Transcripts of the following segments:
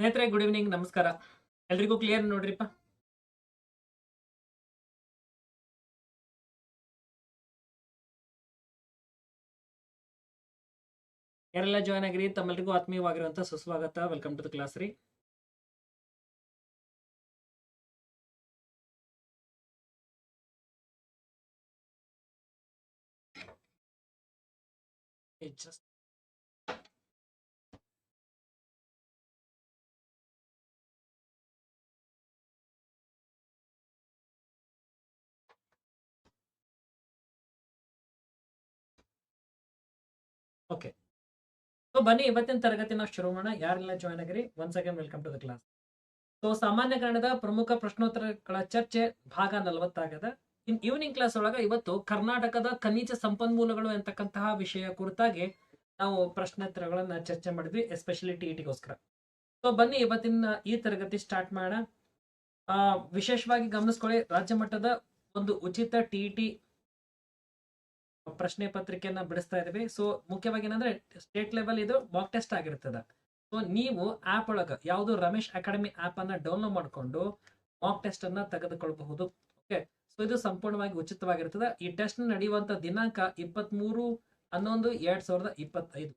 ಸ್ನೇಹಿತರೆ good evening ನಮಸ್ಕಾರ. ಎಲ್ರಿಗೂ ಕ್ಲಿಯರ್ ನೋಡ್ರಿಪ್ಪ? ಯಾರೆಲ್ಲ ಜಾಯ್ನ್ ಆಗಿರಿ ತಮ್ಮೆಲ್ಲರಿಗೂ ಆತ್ಮೀಯವಾಗಿರುವಂತಹ ಸುಸ್ವಾಗತ. ವೆಲ್ಕಮ್ ಟು ದ ಕ್ಲಾಸ್ ರೀ. It ಸೊ ಬನ್ನಿ, ಇವತ್ತಿನ ತರಗತಿ ನಾವು ಶುರು ಮಾಡೋಣ. ಯಾರೆಲ್ಲ ಜಾಯ್ನ್ ಆಗಿರಿ? Once again welcome to the class so ಸಾಮಾನ್ಯ ಕನ್ನಡದ ಪ್ರಮುಖ ಪ್ರಶ್ನೋತ್ತರಗಳ ಚರ್ಚೆ ಭಾಗ ನಲವತ್ತಾಗದ. ಇನ್ ಈವ್ನಿಂಗ್ ಕ್ಲಾಸ್ ಒಳಗ ಇವತ್ತು ಕರ್ನಾಟಕದ ಖನಿಜ ಸಂಪನ್ಮೂಲಗಳು ಅಂತಕ್ಕಂತಹ ವಿಷಯ ಕುರಿತಾಗಿ ನಾವು ಪ್ರಶ್ನೋತ್ತರಗಳನ್ನ ಚರ್ಚೆ ಮಾಡಿದ್ವಿ ಎಸ್ಪೆಷಲಿ ಟಿ ಟಿಗೋಸ್ಕರ ಸೊ ಬನ್ನಿ, ಇವತ್ತಿನ ಈ ತರಗತಿ ಸ್ಟಾರ್ಟ್ ಮಾಡೋಣ. ವಿಶೇಷವಾಗಿ ಗಮನಿಸ್ಕೊಳ್ಳಿ, ರಾಜ್ಯ ಮಟ್ಟದ ಒಂದು ಉಚಿತ ಟಿ ಪ್ರಶ್ನೆ ಪತ್ರಿಕೆಯನ್ನ ಬಿಡಿಸ್ತಾ ಇದೀವಿ. ಸೊ ಮುಖ್ಯವಾಗಿ ಏನಂದ್ರೆ ಸ್ಟೇಟ್ ಲೆವೆಲ್ ಇದು ಮಾಕ್ ಟೆಸ್ಟ್ ಆಗಿರ್ತದೆ. ಸೊ ನೀವು ಆಪ್ ಒಳಗ ಯಾವುದು ರಮೇಶ್ ಅಕಾಡೆಮಿ ಆಪ್ ಅನ್ನ ಡೌನ್ಲೋಡ್ ಮಾಡಿಕೊಂಡು ಮಾಕ್ ಟೆಸ್ಟ್ ಅನ್ನ ತೆಗೆದುಕೊಳ್ಳಬಹುದು ಓಕೆ ಸೊ ಇದು ಸಂಪೂರ್ಣವಾಗಿ ಉಚಿತವಾಗಿರ್ತದೆ. ಈ ಟೆಸ್ಟ್ ನಡೆಯುವಂತ ದಿನಾಂಕ ಇಪ್ಪತ್ತ್ ಮೂರು ಹನ್ನೊಂದು ಎರಡ್ ಸಾವಿರದ ಇಪ್ಪತ್ತೈದು.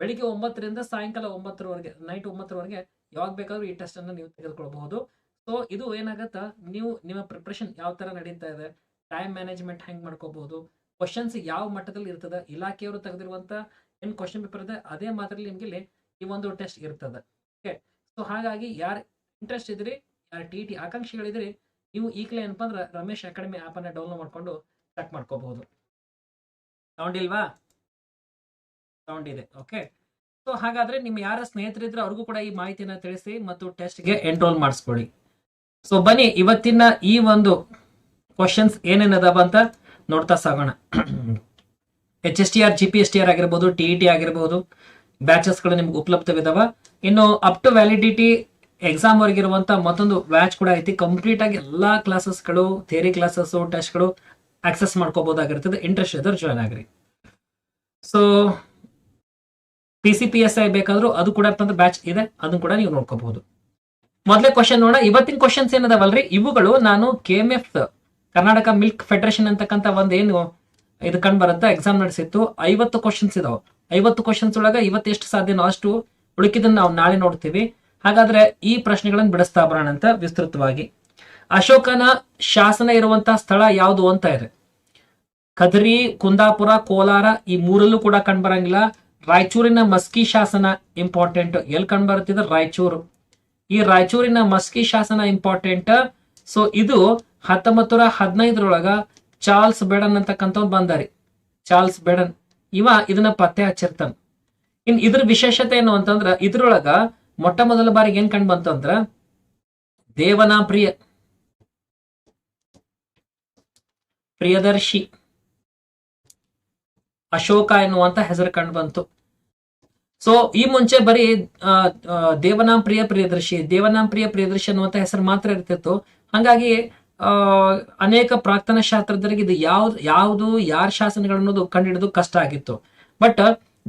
ಬೆಳಿಗ್ಗೆ ಒಂಬತ್ತರಿಂದ ಸಾಯಂಕಾಲ ಒಂಬತ್ತರವರೆಗೆ ನೈಟ್ ಒಂಬತ್ತರವರೆಗೆ ಯಾವಾಗ ಬೇಕಾದ್ರೂ ಈ ಟೆಸ್ಟ್ ಅನ್ನ ನೀವು ತೆಗೆದುಕೊಳ್ಬಹುದು. ಸೊ ಇದು ಏನಾಗತ್ತಾ? ನೀವು ನಿಮ್ಮ ಪ್ರಿಪ್ರೇಷನ್ ಯಾವ ತರ ನಡೀತಾ ಇದೆ? ಟೈಮ್ ಮ್ಯಾನೇಜ್ಮೆಂಟ್ ಹೆಂಗ್ ಮಾಡ್ಕೋಬಹುದು? ಕ್ವಶನ್ಸ್ ಯಾವ ಮಟ್ಟದಲ್ಲಿ ಇರ್ತದೆ, ಇಲಾಖೆಯವರು ತೆಗೆದಿರುವಂತ ಏನ್ ಕ್ವಶನ್ ಪೇಪರ್ ಇದೆ, ಅದೇ ಮಾತ್ರದಲ್ಲಿ ನಿಮ್ಗೆ ಇಲ್ಲಿ ಈ ಒಂದು ಟೆಸ್ಟ್ ಇರ್ತದೆ. ಓಕೆ ಸೊ ಹಾಗಾಗಿ ಯಾರು ಇಂಟ್ರೆಸ್ಟ್ ಇದ್ರಿ, ಯಾರು ಟಿ ಟಿ ಆಕಾಂಕ್ಷಿಗಳಿದ್ರಿ, ನೀವು ಈಗಲೇ ಏನಪ್ಪ ಅಂದ್ರೆ ರಮೇಶ್ ಅಕಾಡೆಮಿ ಆಪ್ ಅನ್ನ ಡೌನ್ಲೋಡ್ ಮಾಡ್ಕೊಂಡು ಚೆಕ್ ಮಾಡ್ಕೋಬಹುದು. ಸೌಂಡ್ ಇಲ್ವಾ? ಸೌಂಡ್ ಇದೆ. ಓಕೆ ಸೊ ಹಾಗಾದ್ರೆ ನಿಮ್ಮ ಯಾರ ಸ್ನೇಹಿತರಿದ್ರೆ ಅವ್ರಿಗೂ ಕೂಡ ಈ ಮಾಹಿತಿನ ತಿಳಿಸಿ ಮತ್ತು ಟೆಸ್ಟ್ಗೆ ಎನ್ರೋಲ್ ಮಾಡಿಸ್ಕೊಳ್ಳಿ. ಸೊ ಬನ್ನಿ, ಇವತ್ತಿನ ಈ ಒಂದು ಕ್ವಶನ್ಸ್ ಏನೇನದಾವ ಅಂತ ನೋಡ್ತಾ ಸಾಗೋಣ. H S T R G P S T R ಆಗಿರ್ಬೋದು ಟಿ ಇ ಟಿ ಆಗಿರ್ಬೋದು ಬ್ಯಾಚಸ್ಗಳು ನಿಮ್ಗೆ ಉಪಲಬ್ಧವಿದಾವ ಇನ್ನು ಅಪ್ ಟು ವ್ಯಾಲಿಡಿಟಿ ಎಕ್ಸಾಮ್ ವರೆಗಿರುವಂತ ಮತ್ತೊಂದು ಬ್ಯಾಚ್ ಕೂಡ ಐತಿ. ಕಂಪ್ಲೀಟ್ ಆಗಿ ಎಲ್ಲಾ ಕ್ಲಾಸಸ್ಗಳು ಥಿಯರಿ ಕ್ಲಾಸಸ್ ಟೆಸ್ಟ್ಗಳು ಆಕ್ಸೆಸ್ ಮಾಡ್ಕೋಬಹುದಾಗಿರ್ತದೆ ಇಂಟ್ರೆಸ್ಟ್ ಇದ್ರೆ join agri. So P C P S I ಬೇಕಾದ್ರೂ ಅದು ಕೂಡ ಬ್ಯಾಚ್ ಇದೆ. ಅದನ್ನು ಕೂಡ ನೀವು ನೋಡ್ಕೋಬಹುದು ಮೊದಲೇ ಕ್ವಶನ್ ನೋಡೋಣ. ಇವತ್ತಿನ ಕ್ವಶನ್ಸ್ ಏನದಾವಲ್ರಿ? ಇವುಗಳು ನಾನು K F Karnataka milk federation ಅಂತಕ್ಕಂತ ಒಂದ್ ಏನು ಇದು ಕಂಡು ಬರುತ್ತೆ ಎಕ್ಸಾಮ್ ನಡೆಸಿತ್ತು. ಐವತ್ತು ಕ್ವಶನ್ಸ್ ಇದಾವೆ. ಐವತ್ತು ಕ್ವಶನ್ಸ್ ಒಳಗ ಇವತ್ತೆಷ್ಟು ಸಾಧ್ಯನೋ ಅಷ್ಟು ಉಳುಕಿದನ್ನ ನಾವು ನಾಳೆ ನೋಡ್ತೀವಿ. ಹಾಗಾದ್ರೆ ಈ ಪ್ರಶ್ನೆಗಳನ್ನು ಬಿಡಿಸ್ತಾ ಬರೋಣ ಅಂತ ವಿಸ್ತೃತವಾಗಿ. ಅಶೋಕನ ಶಾಸನ ಇರುವಂತಹ ಸ್ಥಳ ಯಾವುದು ಅಂತ ಇದೆ. ಕದರಿ, ಕುಂದಾಪುರ, ಕೋಲಾರ ಈ ಮೂರಲ್ಲೂ ಕೂಡ ಕಂಡು ಬರಂಗಿಲ್ಲ. ರಾಯಚೂರಿನ ಮಸ್ಕಿ ಶಾಸನ ಇಂಪಾರ್ಟೆಂಟ್ ಎಲ್ಲಿ ಕಂಡು ಬರುತ್ತಿದೆ? ರಾಯಚೂರು. ಈ ರಾಯಚೂರಿನ ಮಸ್ಕಿ ಶಾಸನ ಇಂಪಾರ್ಟೆಂಟ್ ಸೊ ಇದು ಹತ್ತೊಂಬತ್ತು ನೂರ ಹದಿನೈದರೊಳಗ ಚಾರ್ಲ್ಸ್ ಬೆಡನ್ ಅಂತಕ್ಕಂಥವ್ರು ಬಂದಾರಿ. ಚಾರ್ಲ್ಸ್ ಬೆಡನ್. ಇವ ಇದನ್ನ ಪತ್ತೆ ಹಚ್ಚಿರ್ತಾನ. ಇನ್ ಇದ್ರ ವಿಶೇಷತೆ ಏನು ಅಂತಂದ್ರ ಇದ್ರೊಳಗ ಮೊಟ್ಟ ಮೊದಲ ಬಾರಿಗೆ ಏನ್ ಕಂಡು ಬಂತಂದ್ರ ದೇವನ ಪ್ರಿಯ. ಪ್ರಿಯದರ್ಶಿ. ಅಶೋಕ ಎನ್ನುವಂತ ಹೆಸರು ಕಂಡು ಬಂತು. ಸೊ ಈ ಮುಂಚೆ ಬರೀ ದೇವನಾಂ ಪ್ರಿಯ ಪ್ರಿಯದರ್ಶಿ, ದೇವನಾಂ ಪ್ರಿಯ ಪ್ರಿಯದರ್ಶಿ ಅನ್ನುವಂತ ಹೆಸರು ಮಾತ್ರ ಇರ್ತಿತ್ತು. ಹಂಗಾಗಿ ಅನೇಕ ಪ್ರಾಕ್ತನ ಶಾಸ್ತ್ರಜ್ಞರಿಗೆ ಇದು ಯಾವ್ದು, ಯಾವುದು, ಯಾರ ಶಾಸನಗಳು ಅನ್ನೋದು ಕಂಡುಹಿಡಿದು ಕಷ್ಟ ಆಗಿತ್ತು. ಬಟ್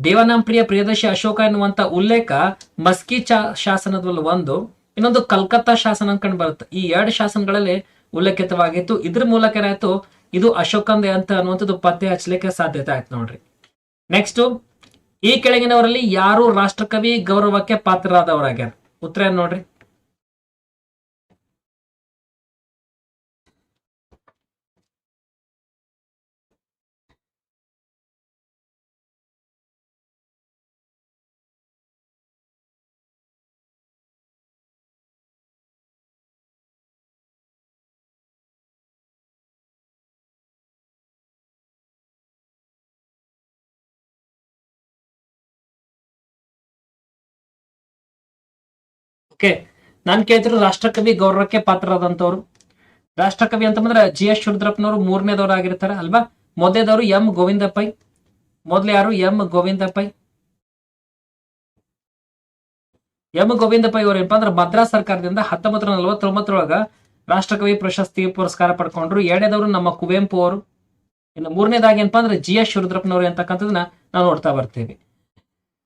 ದೇವನಾಂಪ್ರಿಯ ಪ್ರಿಯದರ್ಶಿ ಅಶೋಕ ಎನ್ನುವಂತ ಉಲ್ಲೇಖ ಮಸ್ಕಿ ಚಾ ಶಾಸನದಲ್ಲಿ ಒಂದು, ಇನ್ನೊಂದು ಕಲ್ಕತ್ತಾ ಶಾಸನ ಕಂಡು ಬರುತ್ತೆ. ಈ ಎರಡು ಶಾಸನಗಳಲ್ಲಿ ಉಲ್ಲೇಖಿತವಾಗಿತ್ತು. ಇದ್ರ ಮೂಲಕ ಏನಾಯ್ತು? ಇದು ಅಶೋಕಂದೆ ಅಂತ ಅನ್ನುವಂಥದ್ದು ಪತ್ತೆ ಹಚ್ಚಲಿಕ್ಕೆ ಸಾಧ್ಯತೆ ಆಯ್ತು ನೋಡ್ರಿ. ನೆಕ್ಸ್ಟ್ ಈ ಕೆಳಗಿನವರಲ್ಲಿ ಯಾರು ರಾಷ್ಟ್ರಕವಿ ಗೌರವಕ್ಕೆ ಪಾತ್ರರಾದವರಾಗ್ಯಾರ? ಉತ್ತರ ನೋಡ್ರಿ? ಓಕೆ ನಾನ್ ಕೇಳ್ತಿರೋ ರಾಷ್ಟ್ರಕವಿ ಗೌರವಕ್ಕೆ ಪಾತ್ರರಾದಂತವ್ರು ರಾಷ್ಟ್ರಕವಿ ಅಂತಂದ್ರೆ ಜಿ ಎಸ್ ಶುರುದ್ರಪ್ಪನವರು ಮೂರನೇದವ್ರು ಆಗಿರ್ತಾರೆ ಅಲ್ವಾ? ಮೊದಲೇದವರು ಎಂ ಗೋವಿಂದ ಪೈ ಮೊದ್ಲು ಯಾರು? ಎಂ ಗೋವಿಂದ ಪೈ ಎಂ ಗೋವಿಂದ ಪೈ ಅವ್ರು ಏನಪ್ಪಾ ಅಂದ್ರೆ ಮದ್ರಾಸ್ ಸರ್ಕಾರದಿಂದ ಹತ್ತೊಂಬತ್ತು ನೂರ ನಲವತ್ತೊಂಬತ್ತರೊಳಗ ರಾಷ್ಟ್ರಕವಿ ಪ್ರಶಸ್ತಿ ಪುರಸ್ಕಾರ ಪಡ್ಕೊಂಡ್ರು. ಎರಡನೇದವರು ನಮ್ಮ ಕುವೆಂಪು ಅವರು. ಇನ್ನು ಮೂರನೇದಾಗಿ ಏನಪ್ಪಾ ಅಂದ್ರೆ ಜಿ ಎಸ್ ಶಿವರುದ್ರಪ್ಪನವರು ಅಂತಕ್ಕಂಥದನ್ನ ನಾವು ನೋಡ್ತಾ ಬರ್ತೀವಿ.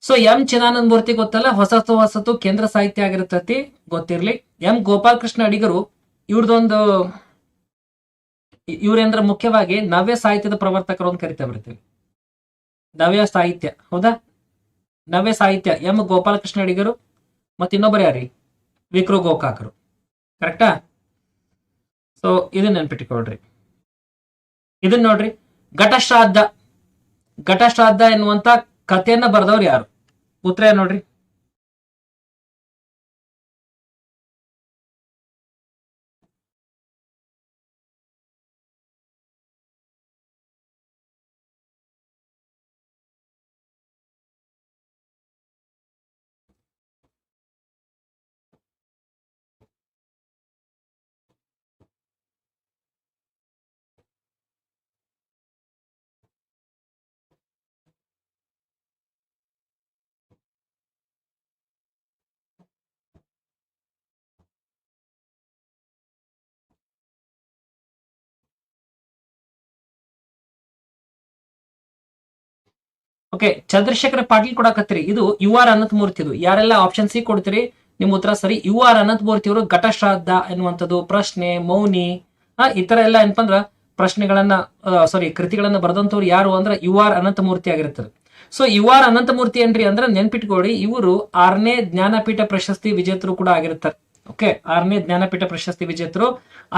ಸೊ ಎಂ ಚಿದಾನಂದ ಮೂರ್ತಿ ಗೊತ್ತಲ್ಲ? ಹೊಸತು ಹೊಸತು ಕೇಂದ್ರ ಸಾಹಿತ್ಯ ಆಗಿರ್ತತಿ. ಗೊತ್ತಿರ್ಲಿ. ಎಂ ಗೋಪಾಲಕೃಷ್ಣ ಅಡಿಗರು, ಇವ್ರದೊಂದು ಇವ್ರೇಂದ್ರ ಮುಖ್ಯವಾಗಿ ನವ್ಯ ಸಾಹಿತ್ಯದ ಪ್ರವರ್ತಕರು ಅಂತ ಕರಿತಾ ಬರ್ತೀವಿ. ನವ್ಯ ಸಾಹಿತ್ಯ, ಹೌದಾ? ನವ್ಯ ಸಾಹಿತ್ಯ ಎಂ ಗೋಪಾಲಕೃಷ್ಣ ಅಡಿಗರು, ಮತ್ತೆ ಇನ್ನೊಬ್ಬರು ಯಾರಿ? ವಿಕ್ರೋ ಗೋಕಾಕರು. ಕರೆಕ್ಟಾ? ಸೊ ಇದನ್ನ ನೆನ್ಪಿಟ್ಕೊಳ್ರಿ. ಇದನ್ನ ನೋಡ್ರಿ. ಘಟಶ್ರಾದ್ದ. ಘಟಶ್ರಾದ್ದ ಎನ್ನುವಂತ ಕಥೆಯನ್ನ ಬರೆದವ್ರು ಯಾರು? ಉತ್ತರ ನೋಡ್ರಿ. ಓಕೆ ಚಂದ್ರಶೇಖರ ಪಾಟೀಲ್ ಕೊಡಾಕತ್ತೀರಿ ಇದು ಯು ಆರ್ ಅನಂತ ಮೂರ್ತಿ ಇದು ಯಾರೆಲ್ಲ ಆಪ್ಷನ್ ಸಿ ಕೊಡ್ತೀರಿ? ನಿಮ್ ಉತ್ತರ ಸರಿ. ಯು ಆರ್ ಅನಂತ ಮೂರ್ತಿ ಅವರು ಘಟಶ್ರಾದ್ದ ಎನ್ನುವಂಥದ್ದು. ಪ್ರಶ್ನೆ, ಮೌನಿ ಈ ತರ ಎಲ್ಲ ಏನಪ್ಪಂದ್ರ ಪ್ರಶ್ನೆಗಳನ್ನ ಸಾರಿ ಕೃತಿಗಳನ್ನ ಬರೆದಂತವ್ರು ಯಾರು ಅಂದ್ರೆ ಯು ಆರ್ ಅನಂತ ಮೂರ್ತಿ ಆಗಿರ್ತಾರೆ. So U R Anantha Murthy ಏನ್ರಿ ಅಂದ್ರೆ ನೆನ್ಪಿಟ್ಕೊಳ್ಳಿ, ಇವರು ಆರನೇ ಜ್ಞಾನಪೀಠ ಪ್ರಶಸ್ತಿ ವಿಜೇತರು ಕೂಡ ಆಗಿರ್ತಾರೆ. ಓಕೆ ಆರನೇ ಜ್ಞಾನಪೀಠ ಪ್ರಶಸ್ತಿ ವಿಜೇತರು.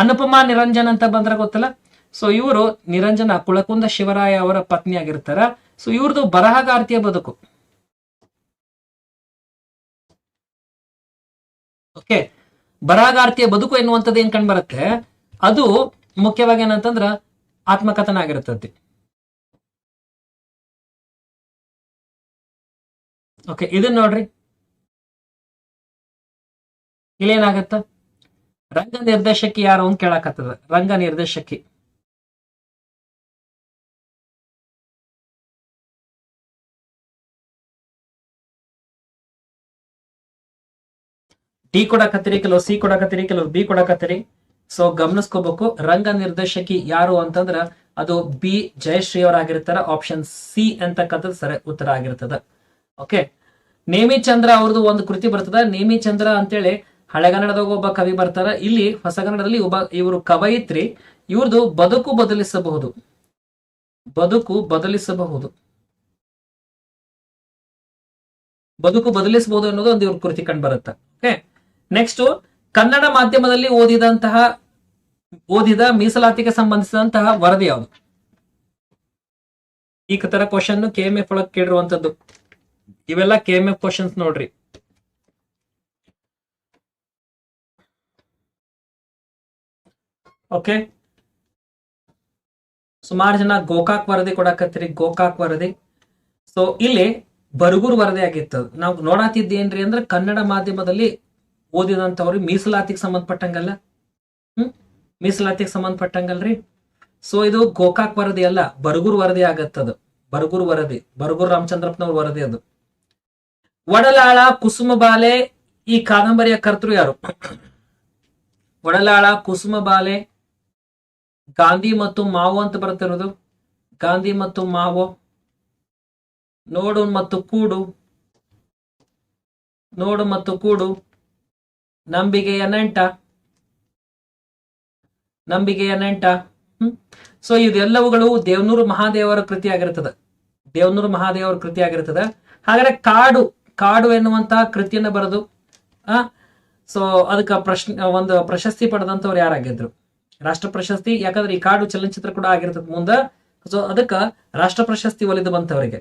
ಅನುಪಮಾ ನಿರಂಜನ್ ಅಂತ ಬಂದ್ರೆ ಗೊತ್ತಲ್ಲ? ಸೊ ಇವರು ನಿರಂಜನ ಕುಳಕುಂದ ಶಿವರಾಯ ಅವರ ಪತ್ನಿ ಆಗಿರ್ತಾರ. ಸೊ ಇವ್ರದ್ದು ಬರಹಗಾರ್ತಿಯ ಬದುಕು. ಓಕೆ ಬರಹಗಾರ್ತಿಯ ಬದುಕು ಎನ್ನುವಂಥದ್ದು ಏನ್ ಕಂಡು ಬರುತ್ತೆ? ಅದು ಮುಖ್ಯವಾಗಿ ಏನಂತಂದ್ರ ಆತ್ಮಕಥನ ಆಗಿರುತ್ತದೆ ಓಕೆ ಇದನ್ನ ನೋಡ್ರಿ. ಇಲ್ಲೇನಾಗತ್ತ? ರಂಗ ನಿರ್ದೇಶಕಿ ಯಾರು ಅಂತ ಕೇಳಕತ್ತದ. ರಂಗ ನಿರ್ದೇಶಕಿ ಡಿ ಕೊಡಕತ್ತೀರಿ ಕೆಲವು ಸಿ ಕೊಡಕತ್ತೀರಿ ಕೆಲವು ಬಿ ಕೊಡಕತ್ತೀರಿ. ಸೊ ಗಮನಿಸ್ಕೋಬೇಕು, ರಂಗ ನಿರ್ದೇಶಕಿ ಯಾರು ಅಂತಂದ್ರ ಅದು ಬಿ ಜಯಶ್ರೀ ಅವರಾಗಿರ್ತಾರ ಆಪ್ಷನ್ ಸಿ ಅಂತಕ್ಕಂಥದ್ದು ಸರಿ ಉತ್ತರ ಆಗಿರ್ತದ. ಓಕೆ ನೇಮಿ ಚಂದ್ರ ಅವ್ರದ್ದು ಒಂದು ಕೃತಿ ಬರ್ತದ. ನೇಮಿ ಚಂದ್ರ ಅಂತೇಳಿ ಹಳೆಗನ್ನಡದಾಗ ಒಬ್ಬ ಕವಿ ಬರ್ತಾರ. ಇಲ್ಲಿ ಹೊಸಗನ್ನಡದಲ್ಲಿ ಒಬ್ಬ ಇವರು ಕವಯಿತ್ರಿ. ಇವ್ರದ್ದು ಬದುಕು ಬದಲಿಸಬಹುದು. ಬದುಕು ಬದಲಿಸಬಹುದು. ಬದುಕು ಬದಲಿಸಬಹುದು ಅನ್ನೋದು ಒಂದು ಇವ್ರ ಕೃತಿ ಕಂಡು ಬರುತ್ತೆ ಓಕೆ ನೆಕ್ಸ್ಟ್ ಕನ್ನಡ ಮಾಧ್ಯಮದಲ್ಲಿ ಓದಿದಂತಹ, ಓದಿದ ಮೀಸಲಾತಿಗೆ ಸಂಬಂಧಿಸಿದಂತಹ ವರದಿ ಯಾವುದು? ಈ ತರ ಕ್ವಶನ್ ಕೆ ಎಂ ಎಫ್ ಒಳಗೆ ಕೇಳಿರುವಂತದ್ದು. ಇವೆಲ್ಲ ಕೆ ಎಂ ಎಫ್ ಕ್ವಶನ್ಸ್ ನೋಡ್ರಿ. ಓಕೆ ಸುಮಾರು ಜನ ಗೋಕಾಕ್ ವರದಿ ಕೊಡಕತ್ತೀರಿ, ಗೋಕಾಕ್ ವರದಿ. ಸೊ ಇಲ್ಲಿ ಬರಗೂರು ವರದಿ ಆಗಿತ್ತು. ನಾವು ನೋಡಾತಿದ್ದೇನ್ರಿ ಅಂದ್ರೆ ಕನ್ನಡ ಮಾಧ್ಯಮದಲ್ಲಿ ಓದಿದಂತವ್ರು ಮೀಸಲಾತಿಗೆ ಸಂಬಂಧಪಟ್ಟಂಗಲ್ಲ? ಹ್ಮ್? ಮೀಸಲಾತಿಗೆ ಸಂಬಂಧಪಟ್ಟಂಗಲ್ರಿ? ಸೊ ಇದು ಗೋಕಾಕ್ ವರದಿ ಅಲ್ಲ, ಬರಗೂರ್ ವರದಿ ಆಗತ್ತದು ಬರಗೂರ್ ವರದಿ, ಬರಗೂರ್ ರಾಮಚಂದ್ರಪ್ಪನವ್ರ ವರದಿ ಅದು. ಒಡಲಾಳ ಕುಸುಮ ಬಾಲೆ ಈ ಕಾದಂಬರಿಯ ಕರ್ತೃ ಯಾರು? ಒಡಲಾಳ ಕುಸುಮ ಬಾಲೆ ಗಾಂಧಿ ಮತ್ತು ಮಾವು ಅಂತ ಬರ್ತಿರೋದು ಗಾಂಧಿ ಮತ್ತು ಮಾವು, ನೋಡು ಮತ್ತು ಕೂಡು, ನೋಡು ಮತ್ತು ಕೂಡು. ನಂಬಿಕೆಯ ನಂಟ ನಂಬಿಕೆಯ ನಂಟ ಹ್ಮ್? ಸೊ ಇದೆಲ್ಲವುಗಳು ದೇವನೂರು ಮಹಾದೇವರ ಕೃತಿ ಆಗಿರ್ತದ ದೇವನೂರು ಮಹಾದೇವರ ಕೃತಿ ಆಗಿರ್ತದ ಹಾಗಾದ್ರೆ ಕಾಡು ಕಾಡು ಎನ್ನುವಂತಹ ಕೃತಿಯನ್ನ ಬರೆದು, ಆ? ಸೊ ಅದಕ್ಕೆ ಪ್ರಶ್ನೆ, ಒಂದು ಪ್ರಶಸ್ತಿ ಪಡೆದಂತವ್ರು ಯಾರಾಗಿದ್ರು? ರಾಷ್ಟ್ರ ಪ್ರಶಸ್ತಿ, ಯಾಕಂದ್ರೆ ಈ ಕಾಡು ಚಲನಚಿತ್ರ ಕೂಡ ಆಗಿರ್ತದ ಮುಂದ. ಸೊ ಅದಕ್ಕ ರಾಷ್ಟ್ರ ಪ್ರಶಸ್ತಿ ಒಲಿದು ಬಂತವರಿಗೆ.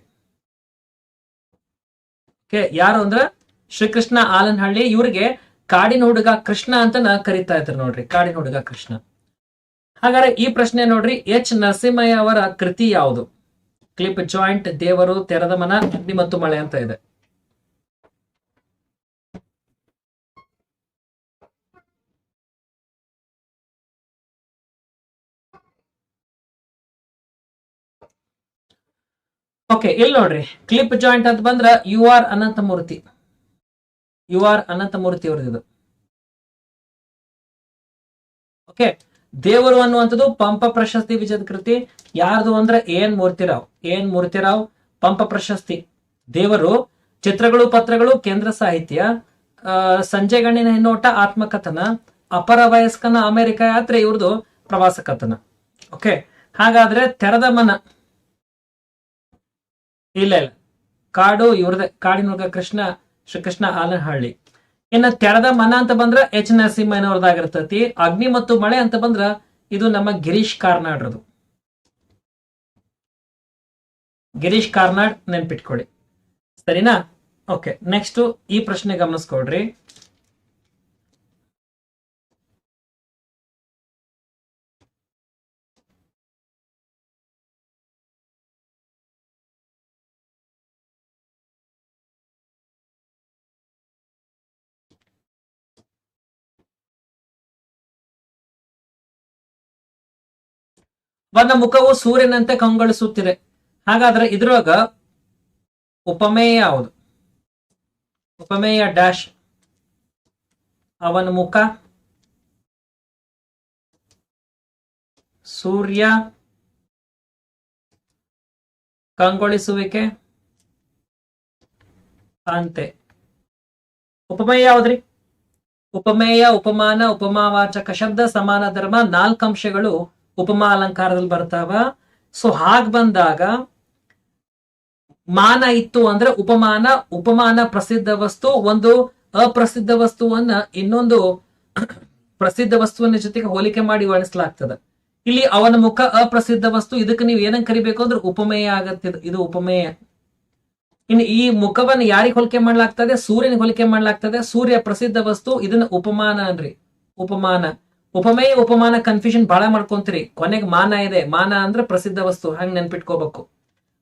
ಯಾರು ಅಂದ್ರ ಶ್ರೀಕೃಷ್ಣ ಆಲನಹಳ್ಳಿ, ಇವ್ರಿಗೆ ಕಾಡಿನ ಹುಡುಗ ಕೃಷ್ಣ ಅಂತ ನಾ ಕರಿತಾ ಇದ್ರು ನೋಡ್ರಿ, ಕಾಡಿನ ಹುಡುಗ ಕೃಷ್ಣ. ಹಾಗಾದ್ರೆ ಈ ಪ್ರಶ್ನೆ ನೋಡ್ರಿ, ಎಚ್ ನರಸಿಂಹಯ್ಯ ಅವರ ಕೃತಿ ಯಾವುದು? ಕ್ಲಿಪ್ ಜಾಯಿಂಟ್, ದೇವರು, ತೆರೆದ ಮನ, ಅಗ್ನಿ ಮತ್ತು ಮಳೆ ಅಂತ ಇದೆ. ಓಕೆ ಇಲ್ಲಿ ನೋಡ್ರಿ, ಕ್ಲಿಪ್ ಜಾಯಿಂಟ್ ಅಂತ ಬಂದ್ರ U R Ananthamurthy. U R Ananthamurthy ಅವ್ರದ್ದು ಓಕೆ ದೇವರು ಅನ್ನುವಂಥದ್ದು ಪಂಪ ಪ್ರಶಸ್ತಿ ವಿಜಯದ ಕೃತಿ ಯಾರ್ದು ಅಂದ್ರೆ ಎನ್ ಮೂರ್ತಿರಾವ್. ಎನ್ ಮೂರ್ತಿರಾವ್ ಪಂಪ ಪ್ರಶಸ್ತಿ. ದೇವರು ಚಿತ್ರಗಳು, ಪತ್ರಗಳು, ಕೇಂದ್ರ ಸಾಹಿತ್ಯ ಸಂಜೆ ಗಣ್ಣಿನ ಹೆಣ್ಣೋಟ ಆತ್ಮಕಥನ, ಅಪರ ವಯಸ್ಕನ ಅಮೆರಿಕ ಯಾತ್ರೆ ಇವ್ರದು ಪ್ರವಾಸ ಕಥನ. ಓಕೆ ಹಾಗಾದ್ರೆ ತೆರೆದ ಮನ. ಇಲ್ಲ ಇಲ್ಲ. ಕಾಡು ಇವ್ರದೇ ಕಾಡಿನೊಳಗ ಕೃಷ್ಣ ಶ್ರೀಕೃಷ್ಣ ಆಲನಹಳ್ಳಿ ಇನ್ನು ತೆರೆದ ಮನ ಅಂತ ಬಂದ್ರ ಎಚ್ ನರಸಿಂಹನವ್ರದಾಗಿರ್ತತಿ ಅಗ್ನಿ ಮತ್ತು ಮಳೆ ಅಂತ ಬಂದ್ರ ಇದು ನಮ್ಮ ಗಿರೀಶ್ ಕಾರ್ನಾಡ್ರದು ಗಿರೀಶ್ ಕಾರ್ನಾಡ್ ನೆನ್ಪಿಟ್ಕೊಳ್ಳಿ. ಸರಿನಾ? ಓಕೆ ನೆಕ್ಸ್ಟ್ ಈ ಪ್ರಶ್ನೆ ಗಮನಿಸ್ಕೊಡ್ರಿ ಅವನ ಮುಖವು ಸೂರ್ಯನಂತೆ ಕಂಗೊಳಿಸುತ್ತಿದೆ. ಹಾಗಾದ್ರೆ ಇದ್ರೊಳಗ ಉಪಮೇಯ ಯಾವುದು? ಉಪಮೇಯ ಡ್ಯಾಶ್ ಅವನ ಮುಖ. ಸೂರ್ಯ ಕಂಗೊಳಿಸುವಿಕೆ. ಅಂತೆ. ಉಪಮೇಯ ಯಾವ್ದ್ರಿ? ಉಪಮೇಯ, ಉಪಮಾನ, ಉಪಮಾವಾಚಕ ಶಬ್ದ, ಸಮಾನ ಧರ್ಮ, ನಾಲ್ಕು ಅಂಶಗಳು ಉಪಮಾ ಅಲಂಕಾರದಲ್ಲಿ ಬರ್ತಾವ. ಸೊ ಹಾಗ್ ಬಂದಾಗ ಮಾನ ಇತ್ತು ಅಂದ್ರೆ ಉಪಮಾನ ಉಪಮಾನ ಪ್ರಸಿದ್ಧ ವಸ್ತು, ಒಂದು ಅಪ್ರಸಿದ್ಧ ವಸ್ತುವನ್ನ ಇನ್ನೊಂದು ಪ್ರಸಿದ್ಧ ವಸ್ತುವಿನ ಜೊತೆಗೆ ಹೋಲಿಕೆ ಮಾಡಿ ವರ್ಣಿಸಲಾಗ್ತದೆ. ಇಲ್ಲಿ ಅವನ ಮುಖ ಅಪ್ರಸಿದ್ಧ ವಸ್ತು, ಇದಕ್ಕೆ ನೀವು ಏನಂಗ್ ಕರಿಬೇಕು ಅಂದ್ರೆ ಉಪಮೇಯ ಆಗತ್ತೆ, ಇದು. ಉಪಮೇಯ ಇನ್ನು ಈ ಮುಖವನ್ನು ಯಾರಿಗೆ ಹೋಲಿಕೆ ಮಾಡ್ಲಾಗ್ತದೆ? ಸೂರ್ಯನಿಗೆ ಹೋಲಿಕೆ ಮಾಡ್ಲಾಗ್ತದೆ. ಸೂರ್ಯ ಪ್ರಸಿದ್ಧ ವಸ್ತು, ಇದನ್ನ ಉಪಮಾನ ಅನ್ರಿ ಉಪಮಾನ. ಉಪಮೇಯ ಉಪಮಾನ ಕನ್ಫ್ಯೂಷನ್ ಬಹಳ ಮಾಡ್ಕೊಂತೀರಿ. ಕೊನೆಗೆ ಮಾನ ಇದೆ. ಮಾನ ಅಂದ್ರೆ ಪ್ರಸಿದ್ಧ ವಸ್ತು. ಹಂಗ್ ನೆನ್ಪಿಟ್ಕೋಬೇಕು.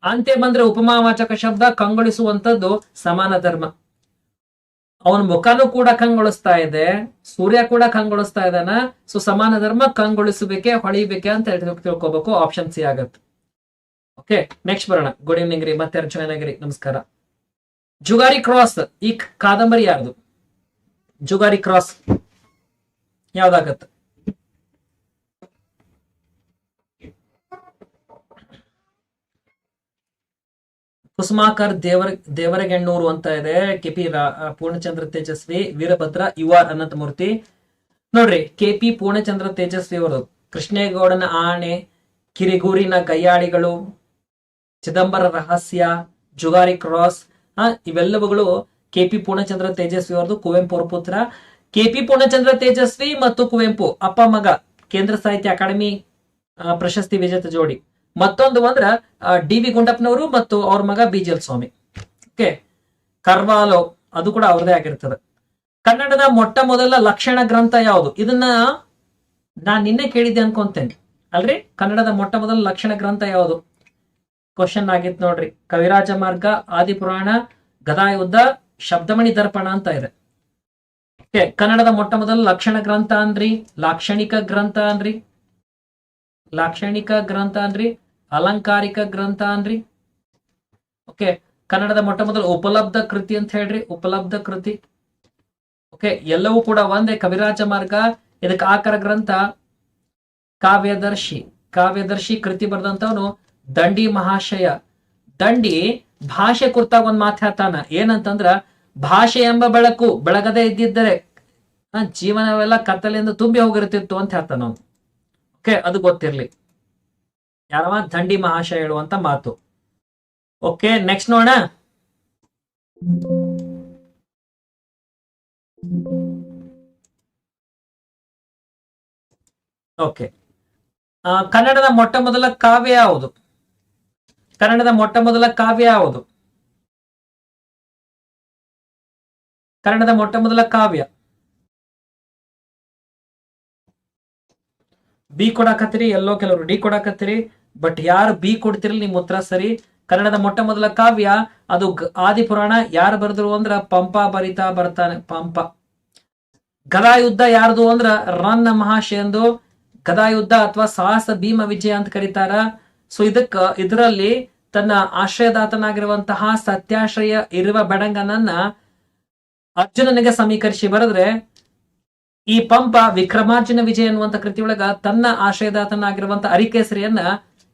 ಅಂತೆ ಬಂದ್ರೆ ಉಪಮಾವಾಚಕ ಶಬ್ದ ಕಂಗೊಳಿಸುವಂತದ್ದು ಸಮಾನ ಧರ್ಮ. ಅವನ ಮುಖನೂ ಕೂಡ ಕಂಗೊಳಿಸ್ತಾ ಇದೆ. ಸೂರ್ಯ ಕೂಡ ಕಂಗೊಳಿಸ್ತಾ ಇದ್ದಾನ. ಸೊ ಸಮಾನ ಧರ್ಮ ಕಂಗೊಳಿಸಬೇಕೆ ಹೊಳಿಬೇಕೆ ಅಂತ ತಿಳ್ಕೊಬೇಕು. ಆಪ್ಷನ್ ಸಿ ಆಗತ್ತೆ. ಓಕೆ ನೆಕ್ಸ್ಟ್ ಬರೋಣ. ಗುಡ್ ಈವ್ನಿಂಗ್ ರೀ. ಮತ್ತೆ ಜಾಯ್ನ್ ಆಗಿರಿ. ನಮಸ್ಕಾರ. ಜುಗಾರಿ ಕ್ರಾಸ್ ಈ ಕಾದಂಬರಿ ಯಾರ್ದು? ಜುಗಾರಿ ಕ್ರಾಸ್ ಯಾವ್ದಾಗತ್ತೆ? ಕುಸುಮಾಕರ್ ದೇವರ, ದೇವರಗೆಣ್ಣೂರು ಅಂತ ಇದೆ. K P Poornachandra Tejaswi, Veerabhadra R Ananthamurthy. ನೋಡ್ರಿ ಕೆ ಪಿ ಪೂರ್ಣಚಂದ್ರ ತೇಜಸ್ವಿ ಅವರು ಕೃಷ್ಣೇಗೌಡನ ಆಣೆ, ಕಿರಿಗೂರಿನ ಕೈಯಾಳಿಗಳು ಚಿದಂಬರ ರಹಸ್ಯ, ಜುಗಾರಿ ಕ್ರಾಸ್ ಇವೆಲ್ಲವುಗಳು ಕೆ ಪಿ ಪೂರ್ಣಚಂದ್ರ ತೇಜಸ್ವಿ ಅವರದು ಕುವೆಂಪು ಅವರ ಪುತ್ರ. ಕೆ ಪಿ ಪೂರ್ಣಚಂದ್ರ ತೇಜಸ್ವಿ ಮತ್ತು ಕುವೆಂಪು, ಅಪ್ಪ ಮಗ, ಕೇಂದ್ರ ಸಾಹಿತ್ಯ ಅಕಾಡೆಮಿ ಪ್ರಶಸ್ತಿ ವಿಜೇತ ಜೋಡಿ. ಮತ್ತೊಂದು ಅಂದ್ರ ಡಿ ವಿ ಗುಂಡಪ್ಪನವರು ಮತ್ತು ಅವ್ರ ಮಗ ಬಿಜಿಎಲ್ ಸ್ವಾಮಿ ಓಕೆ? ಕರ್ವಾಲೋ, ಅದು ಕೂಡ ಅವ್ರದೇ ಆಗಿರ್ತದೆ. ಕನ್ನಡದ ಮೊಟ್ಟ ಮೊದಲ ಲಕ್ಷಣ ಗ್ರಂಥ ಯಾವುದು? ಇದನ್ನ ನಾನ್ ನಿನ್ನೆ ಕೇಳಿದ್ದೆ ಅನ್ಕೊಂತೇನೆ. ಅಲ್ರಿ? ಕನ್ನಡದ ಮೊಟ್ಟ ಮೊದಲ ಲಕ್ಷಣ ಗ್ರಂಥ ಯಾವುದು? ಕ್ವಶನ್ ಆಗಿತ್ತು ನೋಡ್ರಿ. ಕವಿರಾಜ ಮಾರ್ಗ ಆದಿಪುರಾಣ ಗದಾಯುದ್ಧ, ಶಬ್ದಮಣಿ ದರ್ಪಣ ಅಂತ ಇದೆ. ಕನ್ನಡದ ಮೊಟ್ಟ ಮೊದಲ ಲಕ್ಷಣ ಗ್ರಂಥ ಅಂದ್ರಿ, ಲಾಕ್ಷಣಿಕ ಗ್ರಂಥ ಅನ್ರಿ ಲಾಕ್ಷಣಿಕ ಗ್ರಂಥ ಅನ್ರಿ ಅಲಂಕಾರಿಕ ಗ್ರಂಥ ಅನ್ರಿ ಓಕೆ ಕನ್ನಡದ ಮೊಟ್ಟ ಮೊದಲು ಉಪಲಬ್ಧ ಕೃತಿ ಅಂತ ಹೇಳ್ರಿ, ಉಪಲಬ್ಧ ಕೃತಿ. ಓಕೆ ಎಲ್ಲವೂ ಕೂಡ ಒಂದೇ ಕವಿರಾಜ ಮಾರ್ಗ. ಇದಕ್ಕೆ ಆಕರ ಗ್ರಂಥ, ಕಾವ್ಯದರ್ಶಿ. ಕಾವ್ಯದರ್ಶಿ ಕೃತಿ ಬರೆದಂತವನು ದಂಡಿ ಮಹಾಶಯ. ದಂಡಿ ಭಾಷೆ ಕುರಿತಾಗ ಒಂದ್ ಮಾತು ಹೇಳ್ತಾನ. ಏನಂತಂದ್ರ, ಭಾಷೆ ಎಂಬ ಬೆಳಕು ಬೆಳಗದೆ ಇದ್ದಿದ್ದರೆ ಜೀವನವೆಲ್ಲ ಕತ್ತಲೆಯಿಂದ ತುಂಬಿ ಹೋಗಿರ್ತಿತ್ತು ಅಂತ ಹೇಳ್ತಾನ ಓಕೆ, ಅದು ಗೊತ್ತಿರ್ಲಿ. ಯಾರವ? ದಂಡಿ ಮಹಾಶಯ ಹೇಳುವಂತ ಮಾತು. ಓಕೆ ನೆಕ್ಸ್ಟ್ ನೋಡೋಣ. ಓಕೆ. ಕನ್ನಡದ ಮೊಟ್ಟ ಮೊದಲ ಕಾವ್ಯ ಯಾವುದು? ಕನ್ನಡದ ಮೊಟ್ಟ ಮೊದಲ ಕಾವ್ಯ ಯಾವುದು? ಕನ್ನಡದ ಮೊಟ್ಟ ಮೊದಲ ಕಾವ್ಯ. ಬಿ ಕೊಡಾಕತ್ತೀರಿ, ಎಲ್ಲೋ ಕೆಲವರು ಡಿ ಕೊಡಾಕತ್ತೀರಿ, ಬಟ್ ಯಾರು ಬಿ ಕೊಡ್ತಿರಲ್ಲ ನಿಮ್ಮ ಉತ್ತರ ಸರಿ. ಕನ್ನಡದ ಮೊಟ್ಟ ಮೊದಲ ಕಾವ್ಯ, ಅದು ಆದಿ ಆದಿಪುರಾಣ ಯಾರು ಬರೆದ್ರು ಅಂದ್ರ ಪಂಪ ಬರಿತಾ ಬರ್ತಾನೆ, ಪಂಪ. ಗದಾಯುದ್ಧ ಯಾರ್ದು ಅಂದ್ರ ರನ್ನ ಮಹಾಶಯಂದು ಗದಾಯುದ್ಧ ಅಥವಾ ಸಾಹಸ ಭೀಮ ವಿಜಯ ಅಂತ ಕರೀತಾರ. ಸೊ ಇದಕ್ಕ, ಇದರಲ್ಲಿ ತನ್ನ ಆಶ್ರಯದಾತನಾಗಿರುವಂತಹ ಸತ್ಯಾಶ್ರಯ ಇರುವ ಬೆಡಂಗನನ್ನ ಅರ್ಜುನನಿಗೆ ಸಮೀಕರಿಸಿ ಬರೆದ್ರೆ ಈ ಪಂಪ ವಿಕ್ರಮಾರ್ಜುನ ವಿಜಯ ಅನ್ನುವಂತ ಕೃತಿಯೊಳಗ ತನ್ನ ಆಶ್ರಯದಾತನಾಗಿರುವಂತ ಅರಿಕೇಸರಿಯನ್ನ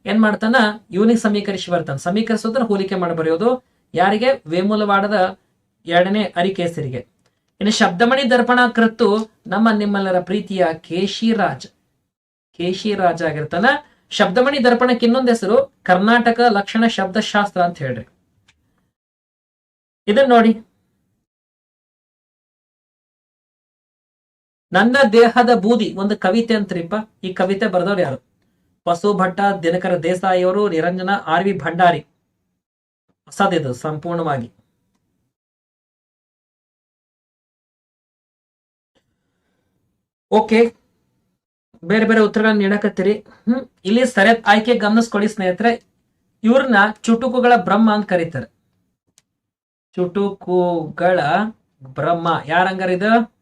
ಏನ್ ಮಾಡ್ತಾನ? ಇವನಿಗೆ ಸಮೀಕರಿಸಿ ಬರ್ತಾನೆ ಸಮೀಕರಿಸೋದನ್ನ ಹೋಲಿಕೆ ಮಾಡಿ ಬರೆಯೋದು ಯಾರಿಗೆ? ವೇಮೂಲವಾಡದ ಎರಡನೇ ಅರಿಕೇಸರಿಗೆ. ಇನ್ನು ಶಬ್ದಮಣಿ ದರ್ಪಣ ಕೃತ್ತು ನಮ್ಮ ನಿಮ್ಮೆಲ್ಲರ ಪ್ರೀತಿಯ ಕೇಶಿರಾಜ್. ಕೇಶಿರಾಜ್ ಆಗಿರ್ತಾನ. ಶಬ್ದಮಣಿ ದರ್ಪಣಕ್ಕೆ ಇನ್ನೊಂದು ಹೆಸರು ಕರ್ನಾಟಕ ಲಕ್ಷಣ ಶಬ್ದಶಾಸ್ತ್ರ ಅಂತ ಹೇಳ್ರಿ. ಇದನ್ನ ನೋಡಿ. ನನ್ನ ದೇಹದ ಬೂದಿ, ಒಂದು ಕವಿತೆ ಅಂತ್ರಿಪ್ಪ. ಈ ಕವಿತೆ ಬರೆದವ್ರು ಯಾರು? ಬಸು ಭಟ್ಟ, ದಿನಕರ ದೇಸಾಯಿ ಅವರು ನಿರಂಜನ, ಆರ್ ವಿ ಭಂಡಾರಿ. ಹೊಸದಿದು ಸಂಪೂರ್ಣವಾಗಿ. ಓಕೆ, ಬೇರೆ ಬೇರೆ ಉತ್ತರಗಳನ್ನ ನೀಡಕತ್ತೀರಿ. ಹ್ಮ್, ಇಲ್ಲಿ ಸರಿಯಾದ ಆಯ್ಕೆ ಗಮನಿಸ್ಕೊಡಿ ಸ್ನೇಹಿತರೆ. ಇವ್ರನ್ನ ಚುಟುಕುಗಳ ಬ್ರಹ್ಮ ಅಂತ ಕರೀತಾರೆ. ಚುಟುಕುಗಳ ಬ್ರಹ್ಮ. ಯಾರಂಗಾರ ಇದು?